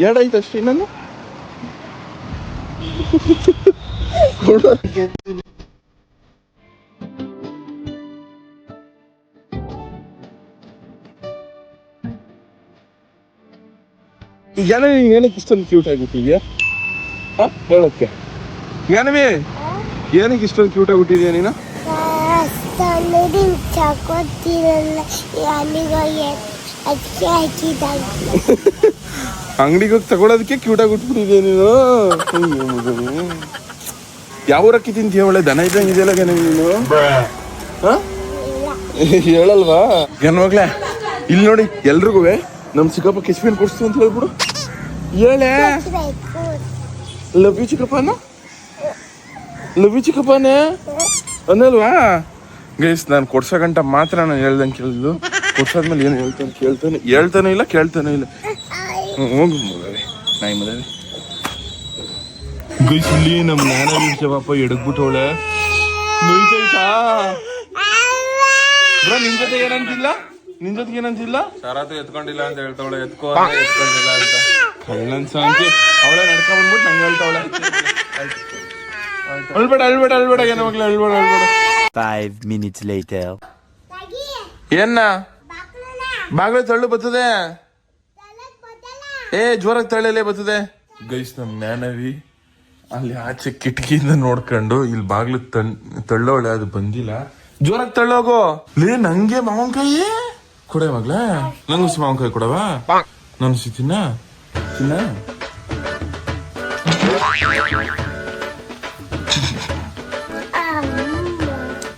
ಎರಡಾಯ್ತು ಅಷ್ಟೇ ನಾನು ಏನವಿ ಏನಕ್ಕೆ ಇಷ್ಟೊಂದು ಕ್ಯೂಟ್ ಆಗಿಬಿಟ್ಟಿದ್ಯಾ ಹೇಳಕ್ಕೆ? ಏನವಿ ಏನಕ್ಕೆ ಇಷ್ಟೊಂದು ಕ್ಯೂಟ್ ಆಗಿಬಿಟ್ಟಿದ್ಯಾ ನೀನು? ಅಂಗಡಿಗೆ ಹೋಗಿ ತಗೊಳೋದಕ್ಕೆ ಕ್ಯೂಟ್ ಆಗಿಬಿಟ್ಬಿಟ್ಟಿದ್ಯಾ ನೀನು. ಯಾವ ಊರಕ್ಕೆ ತಿಂತೀಯ ಒಳ್ಳೆ ದನ ಇದ್ದಂಗೆ ಇದೆಯಲ್ಲ ಗನ ನೀನು? ಹಾ? ಹೇಳಲ್ವಾ? ಗನ್ಮಗ್ಲೆ ಇಲ್ಲಿ ನೋಡಿ ಎಲ್ರಿಗೂ ನಮ್ ಸಿಕ್ಕಪ್ಪ ಕಿಸ್ಮಿನ್ ಕೊಡ್ಸ್ತು ಅಂತ ಹೇಳ್ಬಿಡು. ಹೇಳೆ? ಲವ್ ಯು ಚಿಕ್ಕಪ್ಪನ ಲವ್ ಯು ಚಿಕ್ಕಪ್ಪನೇ ಅನ್ನಲ್ವಾ ಗೈಸ್ ನಾನು ಕೊಡ್ಸೋ ಗಂಟ ಮಾತ್ರ ನಾನು ಹೇಳ್ದಂಗೆ ಕೇಳಿದ್ದು. ಕೊಡ್ಸಾದ್ಮೇಲೆ ಏನು ಹೇಳ್ತಾನೆ ಕೇಳ್ತಾನೆ? ಹೇಳ್ತಾನೆ ಇಲ್ಲ ಕೇಳ್ತಾನೆ ಇಲ್ಲ. ಹೋಗಿ ಮಗವೇ ನಾಯಿ ಮದುವೆ ಗೈಸ್ ಇಲ್ಲಿ ನಮ್ಮ ನಾನ ಬೀಳ್ಸವಪ್ಪ ಎಡಗ್ಬಿಟ್ಟವಳೆ. ನೋಯ್ತೈತಾ ಬ್ರೋ ನಿನ್ ಜೊತೆ ಏನಂತಿಲ್ಲ ನಿನ್ ಜೊತೆಗೆ ಏನಂತಿಲ್ಲ ಸರಾತು ಎತ್ಕೊಂಡಿಲ್ಲ ಅಂತ ಹೇಳ್ತಾವಳೆ ಎತ್ಕೋ ಎತ್ಕೊಂಡಿಲ್ಲ ಅಂತ. ಕಳ್ಳನ್ ಸಾಂತಿ ಅವಳೆ ನಡ್ಕೊಂಡ್ ಬಂದ್ಬಿಟ್ಟು ನಂಗೆ ಹೇಳ್ತಾವಳೆ ಅಳ್ಬೇಡ ಅಳ್ಬೇಡ ಅಳ್ಬೇಡ ಏನೋ ಅಳ್ಬೇಡ ಅಳ್ಬೇಡ. Five minutes later. ಏನ್ನ ಬಾಗ್ಲ ತಳ್ಳು ಬರ್ತದೆ. ಏ ಜೋರಾಗಿ ತಳ್ಳಲೇ ಬರ್ತದೆ. ಗೈಸ್ ನಮ್ ಜ್ಞಾನವಿ ಅಲ್ಲಿ ಆಚೆ ಕಿಟಕಿಯಿಂದ ನೋಡ್ಕೊಂಡು ಇಲ್ಲಿ ಬಾಗ್ಲ ತಳ್ಳೋಳೆ ಅದು ಬಂದಿಲ್ಲ. ಜೋರಾಗಿ ತಳ್ಳೋಗು. ಲೇ ನಂಗೆ ಮಾವನ್ಕಾಯಿ? ಕೊಡೆ ಮಗ್ಲ ನಂಗೂ ಮಾವನ್ಕಾಯಿ ಕೊಡವಾ? ನಾನು ಸಿ ತಿನ್ನ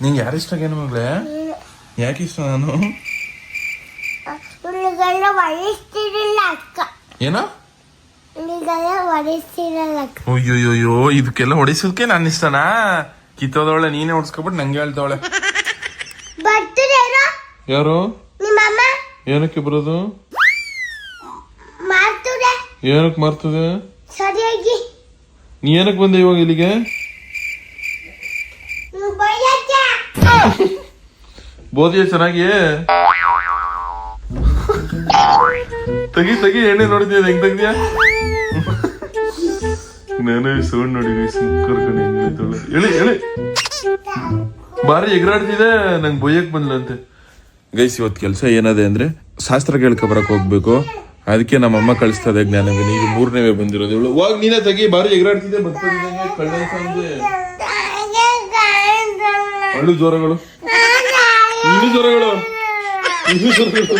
ನಿಂಗೆ ಯಾರು ಇಷ್ಟ ಯಾಕೆ ಇಷ್ಟ ನಾನು? ಅಕ್ಕ. ಏನೋ? ಅಕ್ಕ. ಅಯ್ಯೋಯ್ಯೋ ಇದಕ್ಕೆಲ್ಲ ಹೊಡಿಸೋದಕ್ಕೆ ನಾನು ಇಷ್ಟನಾ? ಕಿತ್ತೋದವಳೆ ನೀನೇ ಹೊಡ್ಸ್ಕೊಬಿಟ್ಟು ನಂಗೆ ಹೇಳ್ತಾವಳೆ ಯಾರು? ಏನಕ್ಕೆ ಬರೋದು? ಏನಕ್ಕೆ ಮರ್ತದೆ? ಸರಿಯಾಗಿ. ನೀ ಏನಕ್ಕೆ ಬಂದೆ ಇವಾಗ ಇಲ್ಲಿಗೆ? ಬೋದಿಯ ಚೆನ್ನಾಗಿ? ತೆಗಿ ತೆಗಿ ಎಣ್ಣೆ ನೋಡಿದ್ಯಾ ಹೆಂಗ್ ತೆಗ್ದ್ಯಾ? ನಾನು ಸೌಂಡ್ ನೋಡಿದ್ವಿ ಕರ್ಕೊಂಡು ಹೆಂಗ್ ಹೇಳಿ ಹೇಳಿ ಬಾರಿ ಎಗರಾಡ್ತಿದೆ ನಂಗೆ ಬೊಯ್ಯಕ್ ಬಂದ್ಲಂತೆ. ಗೈಸ್ ಇವತ್ತು ಕೆಲಸ ಏನದೆ ಅಂದ್ರೆ ಶಾಸ್ತ್ರ ಕೇಳ್ಕೊ ಬರಕ್ ಹೋಗ್ಬೇಕು. ಅದಕ್ಕೆ ನಮ್ಮಮ್ಮ ಇದೆ ಜ್ಞಾನ ಈಗ ಮೂರನೇ ಬಂದಿರೋದು. ಇವಳು ಹೋಗ್ ನೀನೇ ತೆಗಿ, ಬಾರಿ ಎಗರಾಡ್ತಿದೆ ಬದ್ಕೊಂಡಿದ್ದಂಗೆ ಕಳ್ಳ ಸಂಜೆ ಅಳ್ಳು ಜ್ವರಗಳು? ಇನ್ನು ಜ್ವರಗಳು? ಇನ್ನು ಜ್ವರಗಳು?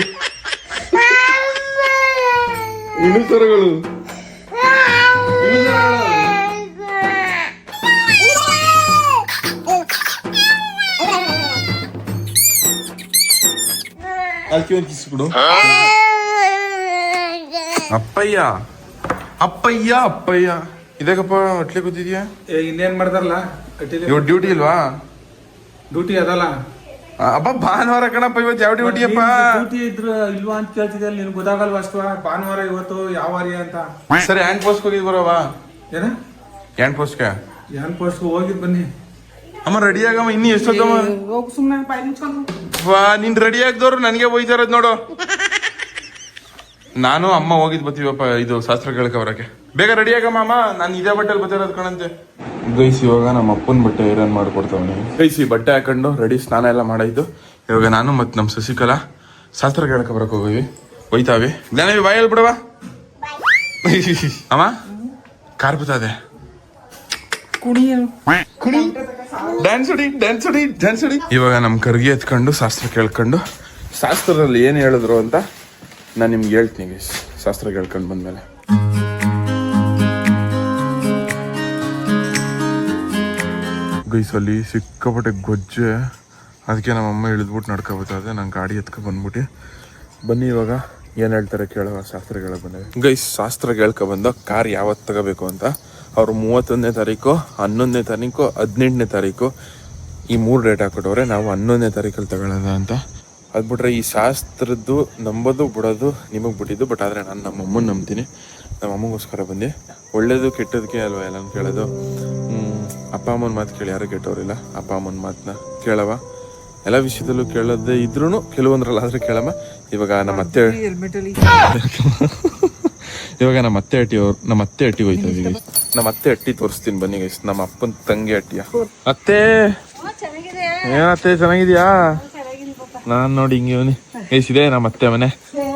ಇನ್ನು ಜ್ವರಗಳು? ಅದಕ್ಕೆ ಒಂದು ಕಿಸ್ ಕೊಡು. ಅಪ್ಪಯ್ಯ. ಅಪ್ಪಯ್ಯ ಅಪ್ಪಯ್ಯ. ಇದಕ್ಕಪ್ಪ ಹೊಟ್ಲೆ ಕೂತಿದ್ಯಾ? ಏ ಇನ್ನೇನ್ ಮಾಡ್ದಾರಲ್ಲ? ಕಟ್ಟಿದೆ ಇವ್ ಡ್ಯೂಟಿ ಇಲ್ವಾ? ಡ್ಯೂಟಿ ಅದಲ್ಲ. ಅಪ್ಪ ಭಾನುವಾರ ಕಣಪ್ಪ ಇವತ್ತು ಯಾವ ಡ್ಯೂಟಿ ಅಪ್ಪ? ಡ್ಯೂಟಿ ಇದ್ರ ಇಲ್ವಾ ಅಂತ ಕೇಳ್ತಿದ್ದೆ ನಿನ್ ಗೊತ್ತಾಗಲ್ವಾ ಅಷ್ಟು? ಭಾನುವಾರ ಇವತ್ತು ಯಾವ ವಾರ ಅಂತ? ಸರಿ ಹ್ಯಾಂಡ್ ಪೋಸ್ಟ್ ಹೋಗಿದ್ ಬರೋವಾ ಏನ? ಹ್ಯಾಂಡ್ ಪೋಸ್ಟ್ಗೆ ಹ್ಯಾಂಡ್ ಪೋಸ್ಟ್ ಹೋಗಿದ್ ಬನ್ನಿ. ಅಮ್ಮ ರೆಡಿ ಆಗಮ್ಮ ಇನ್ನೂ ಎಷ್ಟೊತ್ತಮ್ಮ? ಹೋಗಿ ಸುಮ್ಮನೆ ಬಾಯ್ ಮುಚ್ಕೊಂಡು ವಾ ನೀನ್ ರೆಡಿ ಆಗ್ದವ್ರು ನನಗೆ ಹೋಯ್ತಾರದ್ ಇರೋದು ನೋಡು. ನಾನು ಅಮ್ಮ ಹೋಗಿದ್ ಬತ್ತೀವಪ್ಪ ಇದು ಶಾಸ್ತ್ರ ಕೇಳಕ ಬರಕ್ಕೆ ಬೇಗ ರೆಡಿ ಆಗಮ್ಮ ಅಮ್ಮ ನಾನು ಇದೇ ಬಟ್ಟೆಲಿ ಬತ್ತಿರೋದು ಕಣಂತೆ ಗೈಸ್ ಇವಾಗ ನಮ್ಮ ಅಪ್ಪನ ಬಟ್ಟೆ ಐರನ್ ಮಾಡ್ಕೊಡ್ತಾವನಿ? ಗೈಸಿ ಈ ಬಟ್ಟೆ ಹಾಕೊಂಡು ರೆಡಿ ಸ್ನಾನ ಎಲ್ಲ ಮಾಡಾಯ್ತು ಇವಾಗ ನಾನು ಮತ್ತು ನಮ್ಮ ಶಶಿಕಲಾ ಶಾಸ್ತ್ರ ಕೇಳಕ ಬರಕ್ಕೆ ಹೋಗಿವಿ. ಹೋಯ್ತಾವಿ. ಜ್ಞಾನವಿ ಬಾಯ್ ಹೇಳ್ಬಿಡವಾ. ಅಮ್ಮ ಕಾರ್ ಬತ್ತದೆ. ಡ್ಯಾನ್ಸ್ ಹೊಡಿ ಡ್ಯಾನ್ಸ್ ಹೊಡಿ ಡ್ಯಾನ್ಸ್ ಹೊಡಿ. ಇವಾಗ ನಮ್ಮ ಕರ್ಗಿ ಎತ್ಕೊಂಡು ಶಾಸ್ತ್ರ ಕೇಳ್ಕೊಂಡು ಶಾಸ್ತ್ರದಲ್ಲಿ ಏನು ಹೇಳಿದ್ರು ಅಂತ ನಾನು ನಿಮ್ಗೆ ಹೇಳ್ತೀನಿ ಗೈಸ್ ಶಾಸ್ತ್ರ ಕೇಳ್ಕೊಂಡು ಬಂದ್ಮೇಲೆ. ಗೈಸ್ ಅಲ್ಲಿ ಸಿಕ್ಕಾಪಟ್ಟೆ ಗೊಜ್ಜೆ ಅದಕ್ಕೆ ನಮ್ಮಮ್ಮ ಇಳಿದ್ಬಿಟ್ಟು ನಡ್ಕೋಬೇಕಾದ್ರೆ ನಾನು ಗಾಡಿ ಎತ್ಕೊ ಬಂದ್ಬಿಟ್ಟು ಬನ್ನಿ ಇವಾಗ ಏನು ಹೇಳ್ತಾರೆ ಕೇಳುವ ಶಾಸ್ತ್ರಗಳ ಬಂದ ಗೈಸ್ ಶಾಸ್ತ್ರ ಕೇಳ್ಕೊ ಬಂದ ಕಾರ್ ಯಾವತ್ತು ತಗೋಬೇಕು ಅಂತ. ಅವರು ಮೂವತ್ತೊಂದನೇ ತಾರೀಕು ಹನ್ನೊಂದನೇ ತಾರೀಕು ಹದಿನೆಂಟನೇ ತಾರೀಕು ಈ ಮೂರು ಡೇಟ್ ಹಾಕೊಟ್ಟವ್ರೆ ನಾವು ಹನ್ನೊಂದನೇ ತಾರೀಕಲ್ಲಿ ತಗೊಳ್ಳೋದ ಅಂತ. ಅದು ಬಿಟ್ರೆ ಈ ಶಾಸ್ತ್ರದ್ದು ನಂಬೋದು ಬಿಡೋದು ನಿಮಗೆ ಬಿಟ್ಟಿದ್ದು ಬಟ್ ಆದರೆ ನಾನು ನಮ್ಮ ಅಮ್ಮನ ನಂಬ್ತೀನಿ. ನಮ್ಮ ಅಮ್ಮಗೋಸ್ಕರ ಬಂದು ಒಳ್ಳೇದು ಕೆಟ್ಟದಕ್ಕೆ ಅಲ್ವಾ ಎಲ್ಲ ಕೇಳೋದು? ಅಪ್ಪ ಅಮ್ಮನ ಮಾತು ಕೇಳಿ ಯಾರು ಕೆಟ್ಟವ್ರಿಲ್ಲ. ಅಪ್ಪ ಅಮ್ಮನ ಮಾತನ್ನ ಕೇಳವ ಎಲ್ಲ ವಿಷಯದಲ್ಲೂ ಕೇಳೋದೇ ಇದ್ರೂ ಕೆಲವೊಂದ್ರಲ್ಲಿ ಆದರೆ ಕೇಳಮ್ಮ. ಇವಾಗ ನಮ್ಮ ಅತ್ತೆ ಹೆಲ್ಮೆಟ್ ಅಲ್ಲಿ [laughs] ಇವಾಗ ನಮ್ಮ ಅತ್ತೆ ಅಟ್ಟಿ ಅವ್ರು ನಮ್ಮ ಅತ್ತೆ ಅಟ್ಟಿ ಹೋಯ್ತಾ ಇದೀವಿ ನಮ್ಮ ಅತ್ತೆ ಅಟ್ಟಿ ತೋರಿಸ್ತೀನಿ ಬನ್ನಿ ಗೈಸ್ ನಮ್ಮ ಅಪ್ಪನ ತಂಗಿ ಅಟ್ಟಿಯ. ಅತ್ತೆ! ಏನತ್ತೆ ಚೆನ್ನಾಗಿದ್ಯಾ? ನಾನ್ ನೋಡಿ ಹಿಂಗೆ ಇವನಿ ಗೈಸ್ ಇದೆ ನಮ್ಮ ಅತ್ತೆ ಮನೆ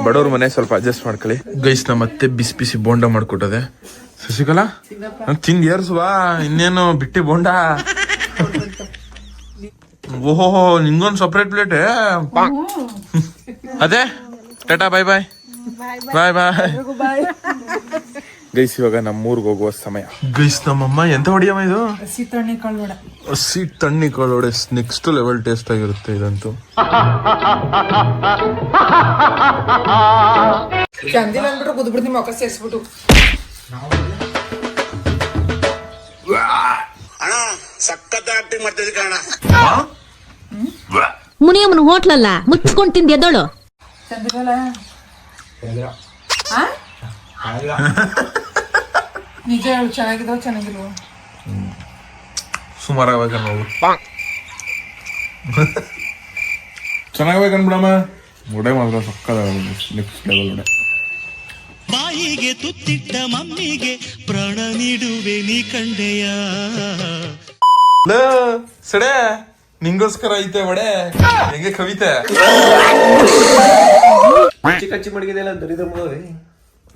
ಬಡವ್ರ ಮನೆ ಸ್ವಲ್ಪ ಅಡ್ಜಸ್ಟ್ ಮಾಡ್ಕೊಳ್ಳಿ. ಗೈಸ್ ನಮ್ಮ ಅತ್ತೆ ಬಿಸಿ ಬಿಸಿ ಬೋಂಡ ಮಾಡ್ಕೊಟ್ಟದೆ. ಶಶಿಕಲಾ ನಾನು ತಿಂದ್ ಏರ್ಸುವಾ ಇನ್ನೇನು ಬಿಟ್ಟಿ ಬೋಂಡ? ಓಹೋ ನಿಂಗೊಂದು ಸಪ್ರೇಟ್ ಪ್ಲೇಟ್ ಅದೇ? ಟಾಟಾ ಬಾಯ್ ಬಾಯ್ ಬಾಯ್ ಬಾಯ್ ಗೈಸ್ ಇವಾಗ ನಮ್ಮೂರ್ಗೆ ಹೋಗುವ ಸಮಯ. ಗೈಸ್ ನಮ್ಮಮ್ಮ ಎಂತ ಹೊಡಿಯಮ್ಮ ಇದು? ಹಸಿ ತಣ್ಣಿ ಕಳ್ಬೇಡ ಹಸಿ ತಣ್ಣಿ ನೆಕ್ಸ್ಟ್ ಲೆವೆಲ್ ಟೇಸ್ಟ್ ಆಗಿರುತ್ತೆ ಇದಂತೂ. ಚಂದಿಲ್ಲ ಅಂದ್ಬಿಟ್ಟು ಗುದ್ಬಿಡ್ತೀನಿ ಮೊಕ್ಕ ಸೇರಿಸ್ಬಿಟ್ಟು. ಮುನಿಯಮ್ಮನ ಹೋಟ್ಲಲ್ಲ ಮುಚ್ಕೊಂಡು ತಿಂದ ಎದ್ದೋಳು. ಚಂದಿರಲ್ಲ ನಿಜ ಹೇಳು ಚೆನ್ನಾಗಿದಾವ ಚೆನ್ನಾಗಿಲ್ವ? ಸುಮಾರಾಗಬೇಕು ನೋವು ಚೆನ್ನಾಗಬೇಕನ್ಬಿಡಮ್ಮ ಉಡೆ ಮಾತ್ರ ಸಕ್ಕದ ನೆಕ್ಸ್ಟ್ ಲೆವೆಲ್ ಉಡೆ ಬಾಯಿಗೆ ತುತ್ತಿಟ್ಟ ಮಮ್ಮಿಗೆ ಪ್ರಾಣ ನೀಡುವೆ ನೀ ಕಂಡೆಯ? ಲ ಸಡೆ ನಿಂಗೋಸ್ಕರ ಐತೆ ಒಡೆ ಹೆಂಗೆ ಕವಿತೆ?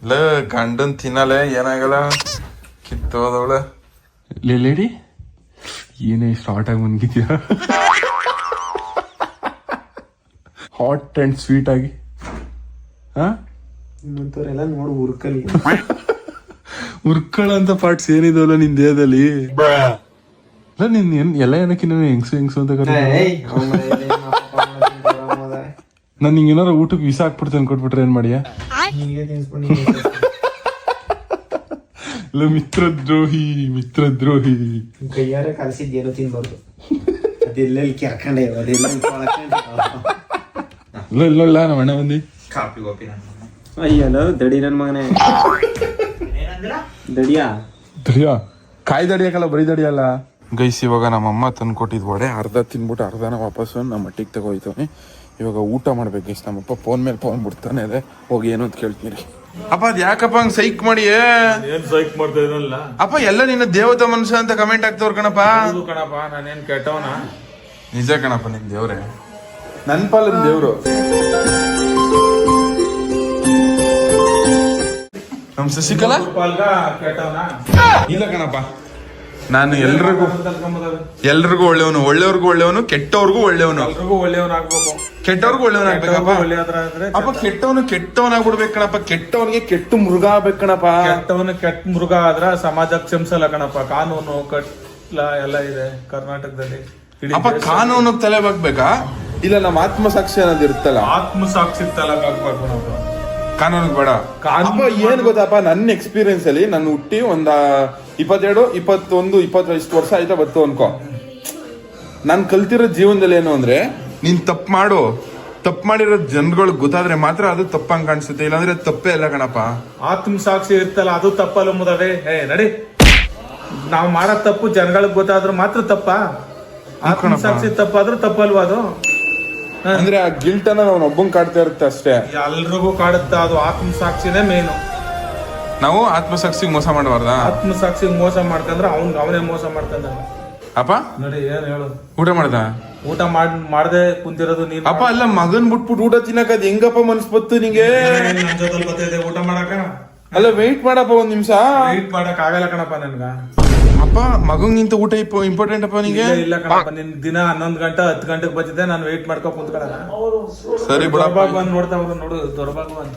ಲ ಗಂಡನ್ ತಿನ್ನಲೆ ಏನಾಗಲ್ಲ? ಕಿತ್ತೋದವಳೆ ಲೇಡಿ ಏನೇ ಸ್ಟಾರ್ಟ್ ಆಗಿ ಬಂದಿದ್ಯಾ ಹಾಟ್ ಅಂಡ್ ಸ್ವೀಟ್ ಆಗಿ. ಹಾ? ನಿಮ್ಮಂತವ್ರೆಲ್ಲ ನೋಡಿ ಅಂತ ಪಾರ್ಟ್ಸ್ ಏನಿದಾವಲ್ಲ ನಿನ್ ದೇಹದಲ್ಲಿ? ಅಲ್ಲ ನಿನ್ ಏನ್ ಎಲ್ಲ ಏನಕ್ಕೆ ನಾನು ಹೆಂಗ್ಸು ಹೆಂಗ್ಸು ಅಂತ ಕರೀ? ನಾನು ನಿಂಗೆ ಏನಾರ ಊಟಕ್ಕೆ ವಿಸ ಹಾಕ್ಬಿಡ್ತೇನೆ ಕೊಟ್ಬಿಟ್ರೆ ಏನ್ ಮಾಡಿಯಾ? ಇಲ್ಲ ಮಿತ್ರದ್ರೋಹಿ ಮಿತ್ರದ್ರೋಹಿ. ಕೈಯಾರೆ ಕಲಸಿದ್ ಏನೋ ತಿನ್ಬಾರ್ದು ಅದೆಲ್ಲೆಲ್ಲಿ ಕೆರ್ಕೊಂಡೆ ಅದೆಲ್ಲ ಇಲ್ಲ ಇಲ್ಲ ಇಲ್ಲ ನಮ್ಮ ಅಣ್ಣ ಬಂದು ಕಾಪಿ ಗೋಪಿ ಅಯ್ಯಲ್ಲ ದಡಿ ನನ್ ಮಗನೇ. ದಡಿಯಾ? ದಡಿಯ? ಕಾಯಿ ದಡಿಯಾಕಲ್ಲ ಬರೀ ದಡಿಯಲ್ಲ? ಗೈಸ್ ಇವಾಗ ನಮ್ಮಮ್ಮ ತಂದು ಕೊಟ್ಟಿದ್ ವಡೆ ಅರ್ಧ ತಿನ್ಬಿಟ್ಟು ಅರ್ಧನ ವಾಪಸ್ಸು ನಮ್ಮ ಮಟ್ಟಿಗೆ ತಗೋಯ್ತವನಿ. ಇವಾಗ ಊಟ ಮಾಡ್ಬೇಕು ಗೈಸ್ ನಮ್ಮಪ್ಪ ಫೋನ್ ಮೇಲೆ ಫೋನ್ ಬಿಡ್ತಾನೆ ಇದೆ. ಹೋಗಿ ಏನು ಅಂತ ಕೇಳ್ತೀನಿ ಅಪ್ಪ ಅದ್ ಯಾಕಪ್ಪ ಹಂಗ್ ಸೈಕ್ ಮಾಡಿ? ಏನ್ ಸೈಕ್ ಮಾಡ್ತಾ ಇದಲ್ಲ ಅಪ್ಪ ಎಲ್ಲ ನಿನ್ನ ದೇವತಾ ಮನುಷ್ಯ ಅಂತ ಕಮೆಂಟ್ ಆಗ್ತವ್ರ ಕಣಪ್ಪ. ಹೌದು ಕಣಪ್ಪ ನಾನೇನ್ ಕೆಟ್ಟವನ? ನಿಜ ಕಣಪ್ಪ ನಿನ್ ದೇವ್ರೆ. ನನ್ ಪಾಲನ್ ದೇವ್ರು. ನಮ್ ಶಶಿಕಲಾ ಪಾಲ್ಗ ಕೆಟ್ಟವನ? ಇಲ್ಲ ಕಣಪ್ಪ. ನಾನು ಎಲ್ರಿಗೂ ಎಲ್ರಿಗೂ ಒಳ್ಳೆಯವನು ಒಳ್ಳೆಯವ್ರಿಗೂ ಒಳ್ಳೆಯವನು ಕೆಟ್ಟವ್ರಿಗೂ ಒಳ್ಳೆಯವನು. ಕೆಟ್ಟವ್ರಿಗೂ ಒಳ್ಳೆಯವನಾಗ್ಬೇಕಪ್ಪ ಒಳ್ಳೆಯವ್ರಾದ್ರೆ ಅಪ್ಪ ಕೆಟ್ಟವನು ಕೆಟ್ಟವನಾಗ್ಬಿಡ್ಬೇಕು ಕಣಪ್ಪ. ಕೆಟ್ಟವನಿಗೆ ಕೆಟ್ಟ ಮೃಗ ಆಗ್ಬೇಕು ಕಣಪ್ಪ ಕೆಟ್ಟವನು ಕೆಟ್ಟ ಮೃಗ ಆದ್ರ ಸಮಾಜ ಕ್ಷಮಿಸಲ್ಲ ಕಣಪ್ಪ. ಕಾನೂನು ಕಟ್ಲ ಎಲ್ಲ ಇದೆ ಕರ್ನಾಟಕದಲ್ಲಿ. ಅಪ್ಪ ಕಾನೂನು ತಲೆ ಬಾಗ್ಬೇಕಾ ಇಲ್ಲ ನಮ್ಮ ಆತ್ಮಸಾಕ್ಷಿ ಅನ್ನೋದು ಇರುತ್ತಲ್ಲ. ಆತ್ಮಸಾಕ್ಷಿ ತಲೆ ಬಗ್ಬೇಕು ಕಣಪ್ಪ. ಕಾನೂನು ಬೇಡ. ಅಪ್ಪ ಏನ್ ಗೊತ್ತಪ್ಪ ನನ್ನ ಎಕ್ಸ್ಪೀರಿಯನ್ಸ್ ಅಲ್ಲಿ ನಾನು ಹುಟ್ಟಿ ಒಂದ ಇಪ್ಪತ್ತೆರಡು ಇಪ್ಪತ್ತೊಂದು ಇಪ್ಪತ್ತೈದು ವರ್ಷ ಆಯ್ತಾ ಬತ್ತು ಅನ್ಕೋ. ನಾನ್ ಕಲ್ತಿರೋ ಜೀವನದಲ್ಲಿ ಏನು ಅಂದ್ರೆ ನೀನ್ ತಪ್ಪು ಮಾಡು. ತಪ್ಪು ಮಾಡಿರೋ ಜನಗಳು ಗೊತ್ತಾದ್ರೆ ಮಾತ್ರ ಅದು ತಪ್ಪಂಗ್ ಕಾಣಿಸುತ್ತೆ ಇಲ್ಲಾಂದ್ರೆ ತಪ್ಪೇ ಇಲ್ಲ ಕಣಪ್ಪ. ಆತ್ಮಸಾಕ್ಷಿ ಇರ್ತಲ್ಲ ಅದು ತಪ್ಪಲ್ಲ ಮುದವೆ. ಏ ನಡಿ. ನಾವು ಮಾಡೋ ತಪ್ಪು ಜನಗಳಿಗೆ ಗೊತ್ತಾದ್ರೆ ಮಾತ್ರ ತಪ್ಪ? ಆತ್ಮಸಾಕ್ಷಿ ತಪ್ಪಾದ್ರೂ ತಪ್ಪಲ್ವಾ ಅದು? ಅಂದ್ರೆ ಆ ಗಿಲ್ಟ್ ಅನ್ನ ನಾವು ಒಬ್ಬನ್ ಕಾಡ್ತಾ ಇರುತ್ತೆ ಅಷ್ಟೇ. ಎಲ್ರಿಗೂ ಕಾಡುತ್ತ ಅದು ಆತ್ಮಸಾಕ್ಷಿನೇ ಮೇನು ನಾವು ಆತ್ಮಸಾಕ್ಷಿಗೆ ಮೋಸ ಮಾಡಬಾರ್ದ? ಆತ್ಮಸಾಕ್ಷಿಗೆ ಮೋಸ ಮಾಡ್ತಂದ್ರೆ ಅವ್ನ್ ಅವನೇ ಮೋಸ ಮಾಡ್ತಂದ ಅಪ್ಪ? ನೋಡಿ ಏನ್ ಹೇಳು? ಊಟ ಮಾಡ್ದ? ಊಟ ಮಾಡ್ ಮಾಡದೆ ಕುಂತಿರೋದು ನೀನ್. ಅಪ್ಪ ಅಲ್ಲ ಮಗನ್ ಬಿಟ್ಬಿಟ್ಟು ಊಟ ತಿನ್ನಕ್ ಅದ್ ಹೆಂಗಪ್ಪ ಮನ್ಸ್ ಬತ್ತು ನಿಂಗೆ ನನ್ ಊಟ ಮಾಡಕ ಅಲ್ಲ ವೆಯ್ಟ್ ಮಾಡಪ್ಪ ಒಂದ್ ನಿಮಿಷ. ವೆಯ್ಟ್ ಮಾಡಕ್ ಆಗಲ್ಲ ಕಣಪ್ಪ ನನ್ಗ. ಮಗಂಗಿಂತ ಊಟ ಇಂಪಾರ್ಟೆಂಟ್ ಅಪ್ಪ ನಿಂಗೆ ಇಲ್ಲ ಕಣಪ್ಪ ನಿನ್ ದಿನ ಹನ್ನೊಂದ್ ಗಂಟೆ ಹತ್ತು ಗಂಟೆಗೆ ಬಂದಿದ್ದೆ ನಾನು ವೇಟ್ ಮಾಡ್ಕೊ ಕುಂತ್ಕೊಳ್ಳೋಣ ಸರಿ ಬಿಡಪ್ಪ. ಬಂದು ನೋಡ್ತಾ ಅವ್ರು ನೋಡು ದೊರಭಾಗ್ವಾನ್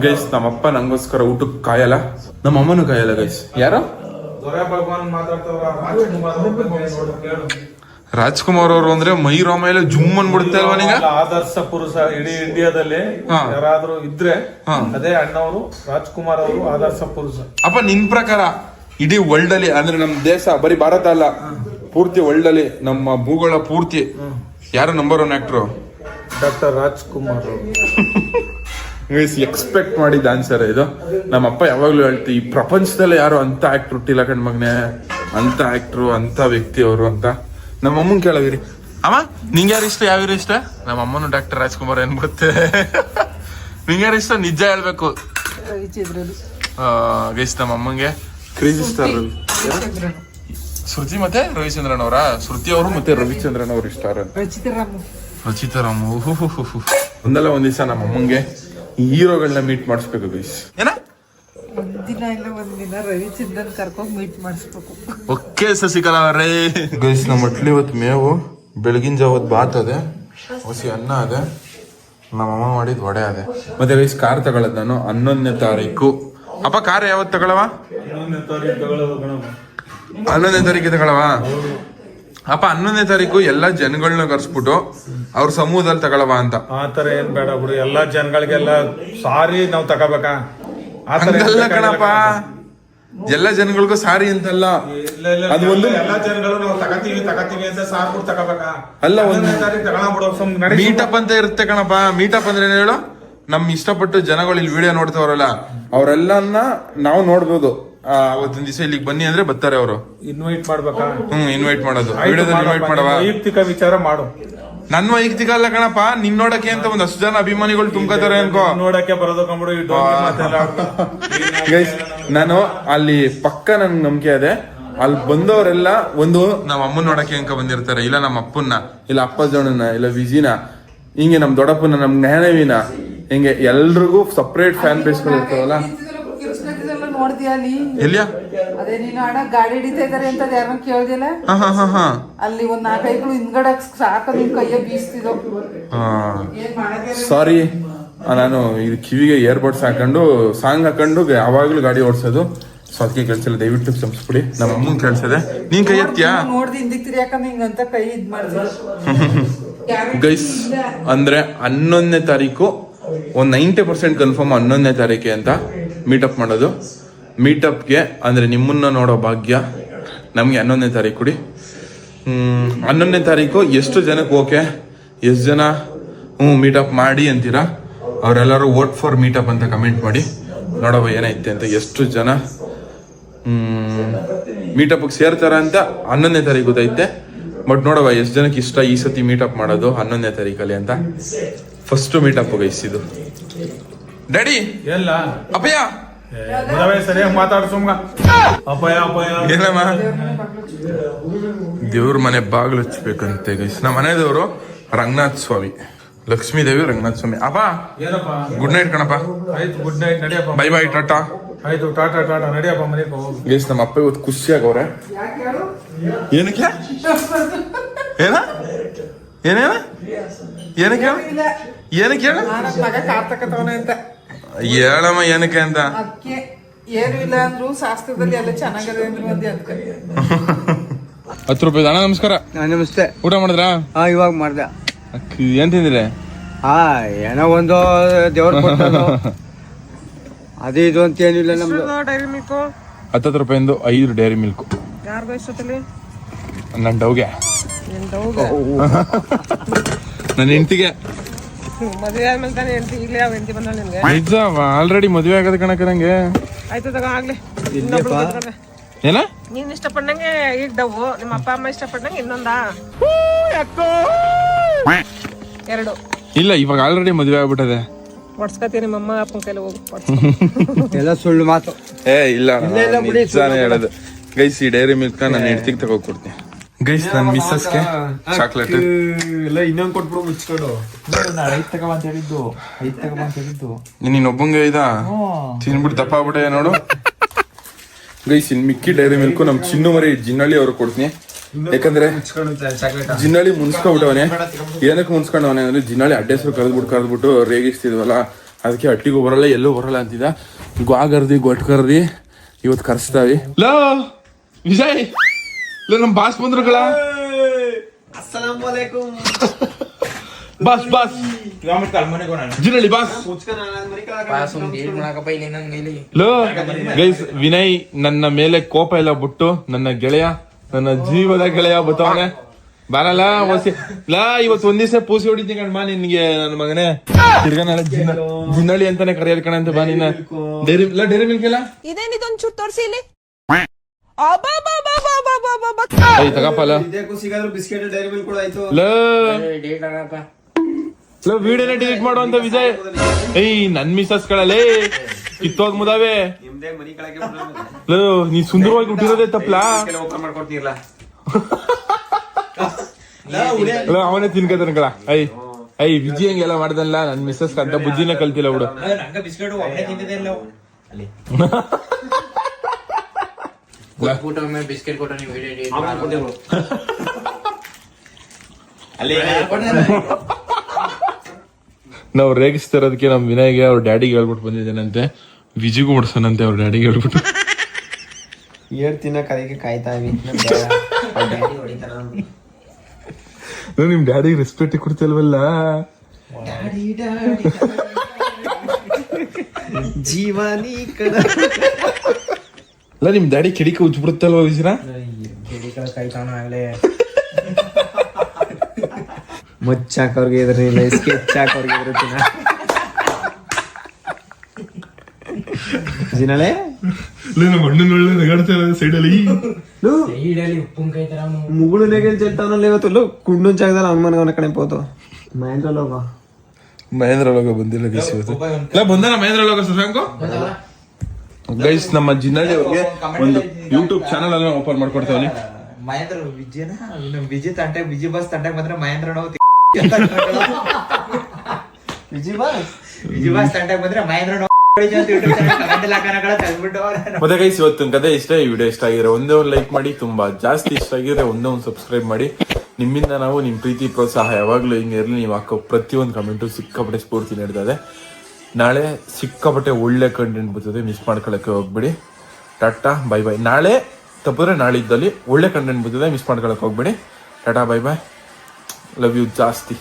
ಗೈಸ್ ನಮ್ಮಪ್ಪ ನಂಗೋಸ್ಕರ ಊಟಕ್ಕೆ ಕಾಯಲ್ಲ. ನಮ್ಮ ಅಮ್ಮನೂ ಕಾಯಲ್ಲ ಗೈಸ್ ಯಾರು? ಮಾತಾಡ್ತಾವ್ರ ರಾಜ್ಕುಮಾರ್ ಅವ್ರ ಬಗ್ಗೆ ನೋಡು, ಕೇಳು. ರಾಜ್ಕುಮಾರ್ ಅವರು ಅಂದ್ರೆ ಮೈ ರೋಮ ಎಲ್ಲ ಜುಮ್ ಅನ್ಬಿಡುತ್ತೆ ಅಲ್ವಾ ನಿಂಗ? ಆದರ್ಶ ಪುರುಷ ಇಡೀ ಇಂಡಿಯಾದಲ್ಲಿ ಹಾ. ಯಾರಾದ್ರೂ ಇದ್ರೆ ಹಾ. ಅದೇ ಅಣ್ಣವರು ರಾಜ್ಕುಮಾರ್ ಅವರು ಆದರ್ಶ ಪುರುಷ. ಅಪ್ಪ ನಿನ್ ಪ್ರಕಾರ ಇಡೀ ವರ್ಲ್ಡ್ ಅಲ್ಲಿ ಅಂದ್ರೆ ನಮ್ಮ ದೇಶ ಬರೀ ಭಾರತ ಅಲ್ಲ ಪೂರ್ತಿ ವರ್ಲ್ಡ್ ಅಲ್ಲಿ ನಮ್ಮ ಭೂಗೋಳ ಪೂರ್ತಿ. ಯಾರು number one actor doctor Rajkumar expect [laughs] ಮಾಡಿದ ಆನ್ಸರ್ ಇದು? ನಮ್ಮ ಅಪ್ಪ ಯಾವಾಗ್ಲೂ ಹೇಳ್ತಿ ಈ ಪ್ರಪಂಚದಲ್ಲಿ ಯಾರು ಅಂತ ಆಕ್ಟರ್ ಹುಟ್ಟಿಲ್ಲ ಕಣ್ ಮಗ್ನೆ. ಅಂತ ಆಕ್ಟ್ರು ಅಂತ ವ್ಯಕ್ತಿ ಅವರು ಅಂತ. ನಮ್ಮ ಅಮ್ಮನ್ ಕೇಳಗಿರಿ ಅಮ್ಮ ನಿಂಗೆ ಯಾರು ಇಷ್ಟ? ಯಾವ್ಯಾರು ಇಷ್ಟ? ನಮ್ಮ ಅಮ್ಮನು ಡಾಕ್ಟರ್ ರಾಜ್ಕುಮಾರ್ ಏನ್ ಗೊತ್ತೇ? [laughs] ನಿಂಗೆ ಯಾರು ಇಷ್ಟ? ನಿಜ ಹೇಳ್ಬೇಕು. ಗೈಸ್ ನಮ್ಮ ಅಮ್ಮಂಗೆ ಕ್ರೇಜಿ ಸ್ಟಾರ್ ರವಿ ಶ್ರುತಿ ಮತ್ತೆ ರವಿಚಂದ್ರನ್ ಅವರ ಶ್ರುತಿ ಅವರು ಮತ್ತೆ ರವಿಚಂದ್ರನ್ ಅವರು ಇಷ್ಟ ಅಂತ ರಚಿತರಾಮು ಒಂದಲ್ಲ ಒಂದ್ ದಿವಸ ನಮ್ಮ ಅಮ್ಮಂಗೆ ಹೀರೋಗಳನ್ನ ಮೀಟ್ ಮಾಡಿಸ್ಬೇಕು ಗೈಸ್ ಏನ? ಒಂದಿನ ಇಲ್ಲ ಒಂದಿನ ರವಿಚಂದ್ರನ್ ಕರ್ಕೊಂಡ್ ಮೀಟ್ ಮಾಡಿಸ್ಬೇಕು. ಓಕೆ ಸಸಿಕಲಾ ಅವರೇ. ಗೈಸ್ ನಮ್ಮ ಮಟ್ಲಿ ಇವತ್ತು ಮೇವು. ಬೆಳಗಿನ ಜಾವತ್ ಬಾತ್ ಅದೆ. ಹೊಸಿ ಅನ್ನ ಅದೆ. ನಮ್ಮ ಅಮ್ಮ ಮಾಡಿದ ವಡೆ ಅದೆ. ಮತ್ತೆ ಗೈಸ್ ಕಾರ್ ತಗೊಳ್ಳೋದು ನಾನು ಹನ್ನೊಂದನೇ ತಾರೀಕು. ಅಪ್ಪ ಕಾರ್ ಯಾವತ್ತು ತಗೊಳವ. ಹನ್ನೊಂದನೇ ತಾರೀಕು ತಗೊಳವ? ಅಪ್ಪ ಹನ್ನೊಂದನೇ ತಾರೀಕು ಎಲ್ಲಾ ಜನಗಳನ್ನ ಕರ್ಸ್ಬಿಟ್ಟು ಅವ್ರ ಸಮೂಹದಲ್ಲಿ ತಗೊಳವ ಅಂತ. ಆತರ ತರ ಏನ್ ಬೇಡ ಬಿಡು ಎಲ್ಲಾ ಜನಗಳಿಗೆಲ್ಲ ಸಾರಿ ನಾವು ತಗೋಬೇಕಾ? ಹಂಗಲ್ಲ ಕಣಪ್ಪ. ಎಲ್ಲ ಜನಗಳಿಗೂ ಸಾರಿ ಅಂತಲ್ಲ. ಅದು ಒಂದು- ಎಲ್ಲಾ ಜನಗಳು ನಾವು ತಗತೀವಿ ತಗತೀವಿ ಅಂತ ಸಾರಿ ತಗೋಬೇಕಾ? ಅಲ್ಲ, ಒಂದು- ಮೀಟಪ್ ಅಂತ ಇರುತ್ತೆ ಕಣಪ್ಪ. ಮೀಟಪ್ ಅಂದ್ರೆ ಏನು ಹೇಳು? ನಮ್ ಇಷ್ಟಪಟ್ಟು ಜನಗಳು ಇಲ್ಲಿ ವಿಡಿಯೋ ನೋಡ್ತಾವ್ರಲ್ಲ ಅವರೆಲ್ಲನ್ನ ನಾವು ನೋಡ್ಬೋದು. ಆ, ಅವತ್ತಿನ ದಿವಸ ಇಲ್ಲಿಗೆ ಬನ್ನಿ ಅಂದ್ರೆ ಬರ್ತಾರೆ ಅವರು. ಇನ್ವೈಟ್ ಮಾಡ್ಬೇಕಾ? ಹ್ಮ್ ಇನ್ವೈಟ್ ಮಾಡೋದು. ವಿಡಿಯೋದಲ್ಲಿ ಇನ್ವೈಟ್ ಮಾಡವಾ? ವೈಯಕ್ತಿಕ ವಿಚಾರ ಮಾಡು. ನನ್ ವೈಯಕ್ತಿಕ ಅಲ್ಲ ಕಣಪ್ಪ ನಿನ್ ನೋಡಕ್ಕೆ ಅಂತ ಒಂದ್ ಅಷ್ಟು ಜನ ಅಭಿಮಾನಿಗಳು ತುಂಬ್ಕೋತಾರೆ ಅನ್ಕೋ. ನೋಡಕ್ಕೆ ಬರೋದು ಕಂಬಿಡು ಈ ಡೋಂಗಿ ಮಾತೆಲ್ಲ ಗೈಸ್ ನಾನು ಅಲ್ಲಿ ಪಕ್ಕ ನನ್ ನಂಬಿಕೆ ಇದೆ. ಅಲ್ಲಿ ಬಂದವರೆಲ್ಲ ಒಂದು ನಮ್ಮ ಅಮ್ಮನ ನೋಡಕ್ಕೆ ಅಂಕ ಬಂದಿರ್ತಾರೆ. ಇಲ್ಲ ನಮ್ಮ ಅಪ್ಪನ್ನ. ಇಲ್ಲ ಅಪ್ಪ ಜೋಣನ ಇಲ್ಲ ವಿಜಿನ ಹಿಂಗೆ ನಮ್ ದೊಡ್ಡಪ್ಪನ ನಮ್ ಜ್ಞಾನವಿನ ಹಿಂಗೆ ಎಲ್ರಿಗೂ ಸಪ್ರೇಟ್ ಫ್ಯಾನ್ ಬೇಸ್ಗಳು ಇರ್ತಾವಲ್ಲ? ನೋಡ್ದಿಯ ಅಲ್ಲಿ? ಎಲ್ಲಿಯ? ಅದೇ ನೀನು ಅಣ್ಣ ಗಾಡಿ ಹಿಡಿತಾ ಇದಾರೆ ಅಂತ ಯಾರನ್ನ ಕೇಳ್ದಿಲ್ಲ? ಹಾ ಹಾ ಹಾ ಹಾ. ಅಲ್ಲಿ ಒಂದ್ ನಾಲ್ಕೈದು ಹಿಂದ್ಗಡೆ ಸಾಕ ನಿನ್ ಕೈಯ ಮಾಡಕ್ಕೆ ಸಾರಿ ನಾನು ಇದು ಕಿವಿಗೆ ಇಯರ್ಬಡ್ಸ್ ಹಾಕೊಂಡು ಸಾಂಗ್ ಹಾಕೊಂಡು ಯಾವಾಗ್ಲೂ ಗಾಡಿ ಓಡಿಸೋದು. ಸೊ ಅದಕ್ಕೆ ಕೇಳಿಸಿಲ್ಲ ದಯವಿಟ್ಟು ಕ್ಷಮಿಸ್ಬಿಡಿ. ನಮ್ಮ ಅಮ್ಮನ್ ಕೆಲ್ಸದೆ ನೀನ್ ಕೈ ಎತ್ತಿಯಾ? ನೋಡ್ದಿ ಹಿಂದಿಕ್ ತಿರ್ಯಾಕಂದ್ ಹಿಂಗಂತ ಕೈ ಇದ್ ಮಾಡ್ತಿದ್ರು [laughs] ಗೈಸ್ ಅಂದ್ರೆ ಹನ್ನೊಂದನೇ ತಾರೀಕು ಒಂದ್ ನೈಂಟಿ ಪರ್ಸೆಂಟ್ ಕನ್ಫರ್ಮ್ ಹನ್ನೊಂದನೇ ತಾರೀಕೆ ಅಂತ ಮೀಟಪ್ ಮಾಡೋದು. ಮೀಟಪ್ಗೆ ಅಂದ್ರೆ ನಿಮ್ಮನ್ನ ನೋಡೋ ಭಾಗ್ಯ ನಮಗೆ ಹನ್ನೊಂದನೇ ತಾರೀಕು ಕೊಡಿ. ಹನ್ನೊಂದನೇ ತಾರೀಕು ಎಷ್ಟು ಜನಕ್ಕೆ ಓಕೆ? ಎಷ್ಟು ಜನ? ಹ್ಞೂ ಮೀಟಪ್ ಮಾಡಿ ಅಂತೀರಾ? ಅವರೆಲ್ಲರೂ ವೋಟ್ ಫಾರ್ ಮೀಟಪ್ ಅಂತ ಕಮೆಂಟ್ ಮಾಡಿ. ನೋಡವ ಏನೈತೆ ಅಂತ ಎಷ್ಟು ಜನ? ಮೀಟಪ್ಗೆ ಸೇರ್ತಾರ ಅಂತ ಹನ್ನೊಂದನೇ ತಾರೀಕು ಗೊತ್ತೈತೆ ಬಟ್ ನೋಡವ ಎಷ್ಟು ಜನಕ್ಕೆ ಇಷ್ಟ ಈ ಸತಿ ಮೀಟಪ್ ಮಾಡೋದು ಹನ್ನೊಂದನೇ ತಾರೀಕಲ್ಲಿ ಅಂತ? ಫಸ್ಟ್ ಮೀಟಪ್ ಇದು ಡ್ಯಾಡಿ ಎಲ್ಲ. ಅಪ್ಪಯ್ಯ? ಸರಿಯಾಗಿ ಮಾತಾಡು ಸುಮ್ಗ. ಅಪ್ಪಯ್ಯ ಅಪ್ಪಯ್ಯ. ಏನಮ್ಮ? ದೇವ್ರ ಮನೆ ಬಾಗಿಲು ಹಚ್ಬೇಕಂತೆ ಗೈಸ್ ನಮ್ಮ ಮನೆದವರು ರಂಗನಾಥ ಸ್ವಾಮಿ. ಲಕ್ಷ್ಮೀ ದೇವಿ ರಂಗನಾಥ್ ಸ್ವಾಮಿ. ಅಪ್ಪ? ಏನಪ್ಪ? ಗುಡ್ ನೈಟ್ ಕಣಪ್ಪ. ಆಯ್ತು good night ನಡಿಯಪ್ಪ. Bye bye tata. ಆಯ್ತು ಟಾಟಾ ಟಾಟಾ ನಡಿಯಪ್ಪ ಮನೆಗೆ ಹೋಗು. ಗೈಸ್ ನಮ್ಮ ಅಪ್ಪ ಇವತ್ತು ಖುಷಿಯಾಗವ್ರೆ ಏನಕ್ಕೆ? [laughs] ಏನ? ಏನೇನ? ಏನಕ್ಕೆ? ಏನಕ್ಕೆ ಹೇಳ? ಮಗ ಕಾರ್ತಕತವನೆ ಅಂತ. ಹೇಳಮ್ಮ ಏನಕ್ಕೆ ಅಂತ? ಅದಕ್ಕೆ ಏನು ಇಲ್ಲ ಅಂದ್ರು ಶಾಸ್ತ್ರದಲ್ಲಿ ಎಲ್ಲ ಚೆನ್ನಾಗದೆ ಅಂದ್ರು ಒಂದೇ ಅದಕ್ಕೆ. ಹತ್ತು ರೂಪಾಯಿ ಅಣ್ಣ ನಮಸ್ಕಾರ. ನಮಸ್ತೆ. ಊಟ ಮಾಡಿದ್ರಾ? ಹಾ ಇವಾಗ ಮಾಡ್ದೆ. ಅಕ್ಕಿ, ಏನ್ ತಿಂದಿರಿ? ಹಾ ಏನೋ ಒಂದು ದೇವ್ರ ಅದೇ ಅದು ಇದು ಅಂತ ಏನಿಲ್ಲ ನಮ್ದು. ಡೈರಿ ಮಿಲ್ಕು ಹತ್ತತ್ತು ರೂಪಾಯಿಂದ ಐದು ಡೈರಿ ಮಿಲ್ಕ್ ಯಾರಿಗೂ ಇಷ್ಟೊತ್ತಲ್ಲಿ? ನನ್ನ ಡೌಗೆ. ನಿನ್ ಡೌಗ? [laughs] ನನ್ನ ಹೆಂಡತಿಗೆ. ಮದುವೆ ಆದ್ಮೇಲೆ ತಾನೇ ಹೆಂಡತಿ ಈಗಲೇ ಯಾವ ಹೆಂಡತಿ ಬಂದ ನಿನ್ಗೆ. ಆಲ್ರೆಡಿ ಮದುವೆ ಆಗದ ಕಣಕ ನಂಗೆ. ಆಯ್ತು ತಗೋ ಆಗ್ಲಿ. ಏನ? ನೀನ್ ಇಷ್ಟಪಟ್ಟಂಗೆ ಈಗ ಡವ್ವು ನಿಮ್ಮ ಅಪ್ಪ ಅಮ್ಮ ಇಷ್ಟಪಟ್ಟಂಗೆ ಇನ್ನೊಂದಾ? ಎರಡು. ಇಲ್ಲ ಇವಾಗ ಆಲ್ರೆಡಿ ಮದುವೆ ಆಗ್ಬಿಟ್ಟದೆ. ಹೊಡ್ಸ್ಕತಿ ನಿಮ್ಮ ಅಮ್ಮ ಅಪ್ಪನ ಕೈಲಿ ಹೋಗಿ ಎಲ್ಲ ಸುಳ್ಳು ಮಾತು. ಏ ಇಲ್ಲ ಹೇಳೋದು. ಗೈಸಿ ಈ ಡೈರಿ ಮಿಲ್ಕ್ ನನ್ನ ತಗೋ ತಗೋಕೊಡ್ತೀನಿ ಗೈಸ್ ನನ್ನ ಮಿಸ್ಸಸ್ಗೆ ಚಾಕ್ಲೇಟ್ ಇಲ್ಲ ಇನ್ನೊಂದು ಕೊಟ್ಬಿಡು ಮುಚ್ಕೊಂಡು. ಐದು ಅಂತ ಹೇಳಿದ್ದು. ಐದು ಅಂತ ಹೇಳಿದ್ದು. ನೀನ್ ಒಬ್ಬಂಗೆ ಇದ ತಿನ್ಬಿಟ್ಟು ದಪ್ಪ ಆಗ್ಬಿಟ್ಟೆ ನೋಡು. ಗೈಸ್ ಇನ್ ಮಿಕ್ಕಿ ಡೈರಿ ಮಿಲ್ಕು ನಮ್ ಚಿನ್ನು ಮರಿ ಜಿನ್ನಳ್ಳಿ ಅವ್ರು ಕೊಡ್ತೀನಿ. ಯಾಕಂದ್ರೆ ಜಿನ್ನಳ್ಳಿ ಮುನ್ಸ್ಕೊಂಡ್ಬಿಟ್ಟವನೆ ಏನಕ್ಕೆ ಮುನ್ಸ್ಕೊಂಡವನೆ ಅಂದ್ರೆ ಜಿನ್ನಳ್ಳಿ ಅಡ್ಡ ಹೆಸರು ಕರೆದ್ಬಿಟ್ಟು ಕರೆದ್ಬಿಟ್ಟು ರೇಗಿಸ್ತಿದ್ವಲ್ಲ ಅದಕ್ಕೆ ಹಟ್ಟಿಗೂ ಬರಲ್ಲ ಎಲ್ಲೂ ಬರಲ್ಲ ಅಂತಿದ್ದ. ಗ್ವಾ ಕರ್ದಿ ಗೊಟ್ ಕರ್ದಿ ಇವತ್ತು ಕರ್ಸ್ತಾವಿ. ಲೋ ವಿಜಯ್! ಲೋ ನಮ್ boss ಬಂದ್ರುಗಳ? [laughs] Boss boss. Jinnalli boss. ಲೋ ಗೈಸ್ ವಿನಯ್ ನನ್ನ ಮೇಲೆ ಕೋಪ ಎಲ್ಲ ಬಿಟ್ಟು ನನ್ನ ಗೆಳೆಯ ನನ್ನ ಜೀವದ ಗೆಳೆಯ ಬತ್ತವನೆ. ಬರಲ್ಲ ಒಸಿ ಲಾ ಇವತ್ತು ಒಂದ್ ದಿವಸ ಪೂಸಿ ಹೊಡಿತೀನಿ ಕಣ್ ಬಾ ನಿನ್ಗೆ ನನ್ನ ಮಗನೇ. ತಿರ್ಗಾ ನಾಳೆ ಜಿನ್ನ ಜಿನ್ನಳ್ಳಿ ಅಂತಾನೆ ಕರೆಯಲ್ ಕಣ ಅಂತ ಬಾ ನಿನ್ನ. ಡೈರಿ ಇಲ್ಲ ಡೈರಿ ಮಿಲ್ಕ್ ಇಲ್ಲ ಇದೇನಿದೊಂದು ಚೂರು ತೋರಿಸಿ ಇಲ್ಲಿ. ಐ ತಗಪ್ಪ ಲೋ. ಸಿಗಾದ್ರು ಬಿಸ್ಕೆಟ್ ಡೈರಿ ಮಿಲ್ಕ್ ಕೂಡ ಆಯ್ತು ಲೋ ಲೋ ವಿಡಿಯೋನ ಡಿಲೀಟ್ ಮಾಡುವಂತ ವಿಜಯ್. ಏಯ್ ನನ್ ಮಿಸಸ್ ಕಳಲೇ ಕಿತ್ತೋದ್ ಮುದಾವೆ. ನೀ ಸುಂದರವಾಗಿ ಹುಟ್ಟಿರೋದೇ ತಪ್ಪಲಾ ಅವನೇ ತಿನ್ಕತನಕಳ. ಐ ಐ ವಿಜಿ ಹಂಗೆಲ್ಲ ಮಾಡ್ದಲ್ಲ ನನ್ ಮಿಸ್ಸಸ್ ಅಂತ ಬುದ್ಧಿನೇ ಕಲ್ತಿಲ್ಲ ಬಿಡು. ಬಿಸ್ಕೆಟ್ [laughs] ಬಿಸ್ಕೆಟ್ ಕೊಟ್ಟು ನೀವು ನಾವು ರೇಗಿಸ್ತಿರೋದಕ್ಕೆ ನಮ್ ವಿನಯ್ಗೆ ಅವ್ರ ಡ್ಯಾಡಿಗೆ ಹೇಳ್ಬಿಟ್ಟು ಬಂದಿದ್ದೇನಂತೆ? ವಿಜಿಗೂ ಮುಡ್ಸನಂತೆ ಅವ್ರ ಡ್ಯಾಡಿಗೆ ಹೇಳ್ಬಿಟ್ಟು. [laughs] ಏರ್ ತಿನ್ನಕ್ಕೆ ಕರೆಗೆ ಕಾಯ್ತಾ ನಿಮ್ ಡ್ಯಾಡಿಗೆ ರೆಸ್ಪೆಕ್ಟ್ ಕೊಡ್ತಲ್ವಲ್ಲ? ಜೀವಾನಿ ಕಡ ಅಲ್ಲ ನಿಮ್ ಡ್ಯಾಡಿ ಕಿಡಿಕೆ ಉಜ್ಬಿಡುತ್ತಲ್ವ ವಿಜಿನ ಸ್ಕೆಚ್ ಹಾಕೋರ್ಗೆ ಇದ್ರತಿನ ಜಿನಳೆ ನಮ್ಮ ಅಣ್ಣನ ಒಳ್ಳೆ ನಗಾಡ್ತಾ ಸೈಡಲ್ಲಿ. ಮುಗುಳು ನೆಗೆಲ್ ಚೆಲ್ತಾವನಲ್ಲ ಇವತ್ತು ಲೋ ಕುಂಡು ಜಾಗದಲ್ಲಿ ಅವ್ನ ಮನೆಗೆ ಅವನ ಕಡೆ ಹೋತು ಮಹೇಂದ್ರ ಲೋಗ. ಮಹೇಂದ್ರ ಒಳಗ ಬಂದಿಲ್ಲ ಬಂದ ಇವತ್ತು. ಇಲ್ಲ ಬಂದಾನ ಮಹೇಂದ್ರ ಒಳಗ ಶಶಾಂಕು ಗೈಸ್ ನಮ್ಮ ಜಿನ್ನಲ್ಲಿ ಅವ್ರಿಗೆ ಒಂದು ಯೂಟ್ಯೂಬ್ ಚಾನಲ್ ಅನ್ನು ಓಪನ್ ಮಾಡ್ಕೊಡ್ತೇವೆ ಮಹೇಂದ್ರ ವಿಜಯನ? ವಿಜಯ್ ತಂಟೆ ವಿಜಯ್ ಬಸ್ ತಂಟೆ ಬಂದ್ರೆ ಮಹೇಂದ್ರ ನಾವು ವಿಜಯ್ ಬಸ್? ವಿಜಯ್ ಬಸ್ ತಂಟೆ ಬಂದ್ರೆ ಮಹೇಂದ್ರ ನಾವು ಮತ್ತೆ ಗೈಸ್ ಇವತ್ತು ಕತೆ ಇಷ್ಟ ಈ ವಿಡಿಯೋ ಇಷ್ಟ ಆಗಿದ್ರೆ ಒಂದೇ ಒಂದು ಲೈಕ್ ಮಾಡಿ ತುಂಬಾ ಜಾಸ್ತಿ ಇಷ್ಟ ಆಗಿದ್ರೆ ಒಂದೇ ಒಂದು ಸಬ್ಸ್ಕ್ರೈಬ್ ಮಾಡಿ. ನಿಮ್ಮಿಂದ ನಾವು ನಿಮ್ಮ ಪ್ರೀತಿ ಪ್ರೋತ್ಸಾಹ ಯಾವಾಗಲೂ ಹಿಂಗೆ ಇರಲಿ. ನೀವು ಹಾಕೋ ಪ್ರತಿಯೊಂದು ಕಮೆಂಟು ಸಿಕ್ಕಾಪಟ್ಟೆ ಸ್ಫೂರ್ತಿ ನೀಡ್ತದೆ. ನಾಳೆ ಸಿಕ್ಕಾಪಟ್ಟೆ ಒಳ್ಳೆ ಕಂಟೆಂಟ್ ಬರ್ತದೆ ಮಿಸ್ ಮಾಡ್ಕೊಳ್ಳೋಕ್ಕೆ ಹೋಗ್ಬೇಡಿ. ಟಾಟಾ ಬೈ ಬೈ ನಾಳೆ ತಪ್ಪಿದ್ರೆ ನಾಳಿದ್ದಲ್ಲಿ ಒಳ್ಳೆ ಕಂಟೆಂಟ್ ಬರ್ತದೆ ಮಿಸ್ ಮಾಡ್ಕೊಳ್ಳೋಕೆ ಹೋಗ್ಬೇಡಿ. Tata bye bye love you ಜಾಸ್ತಿ.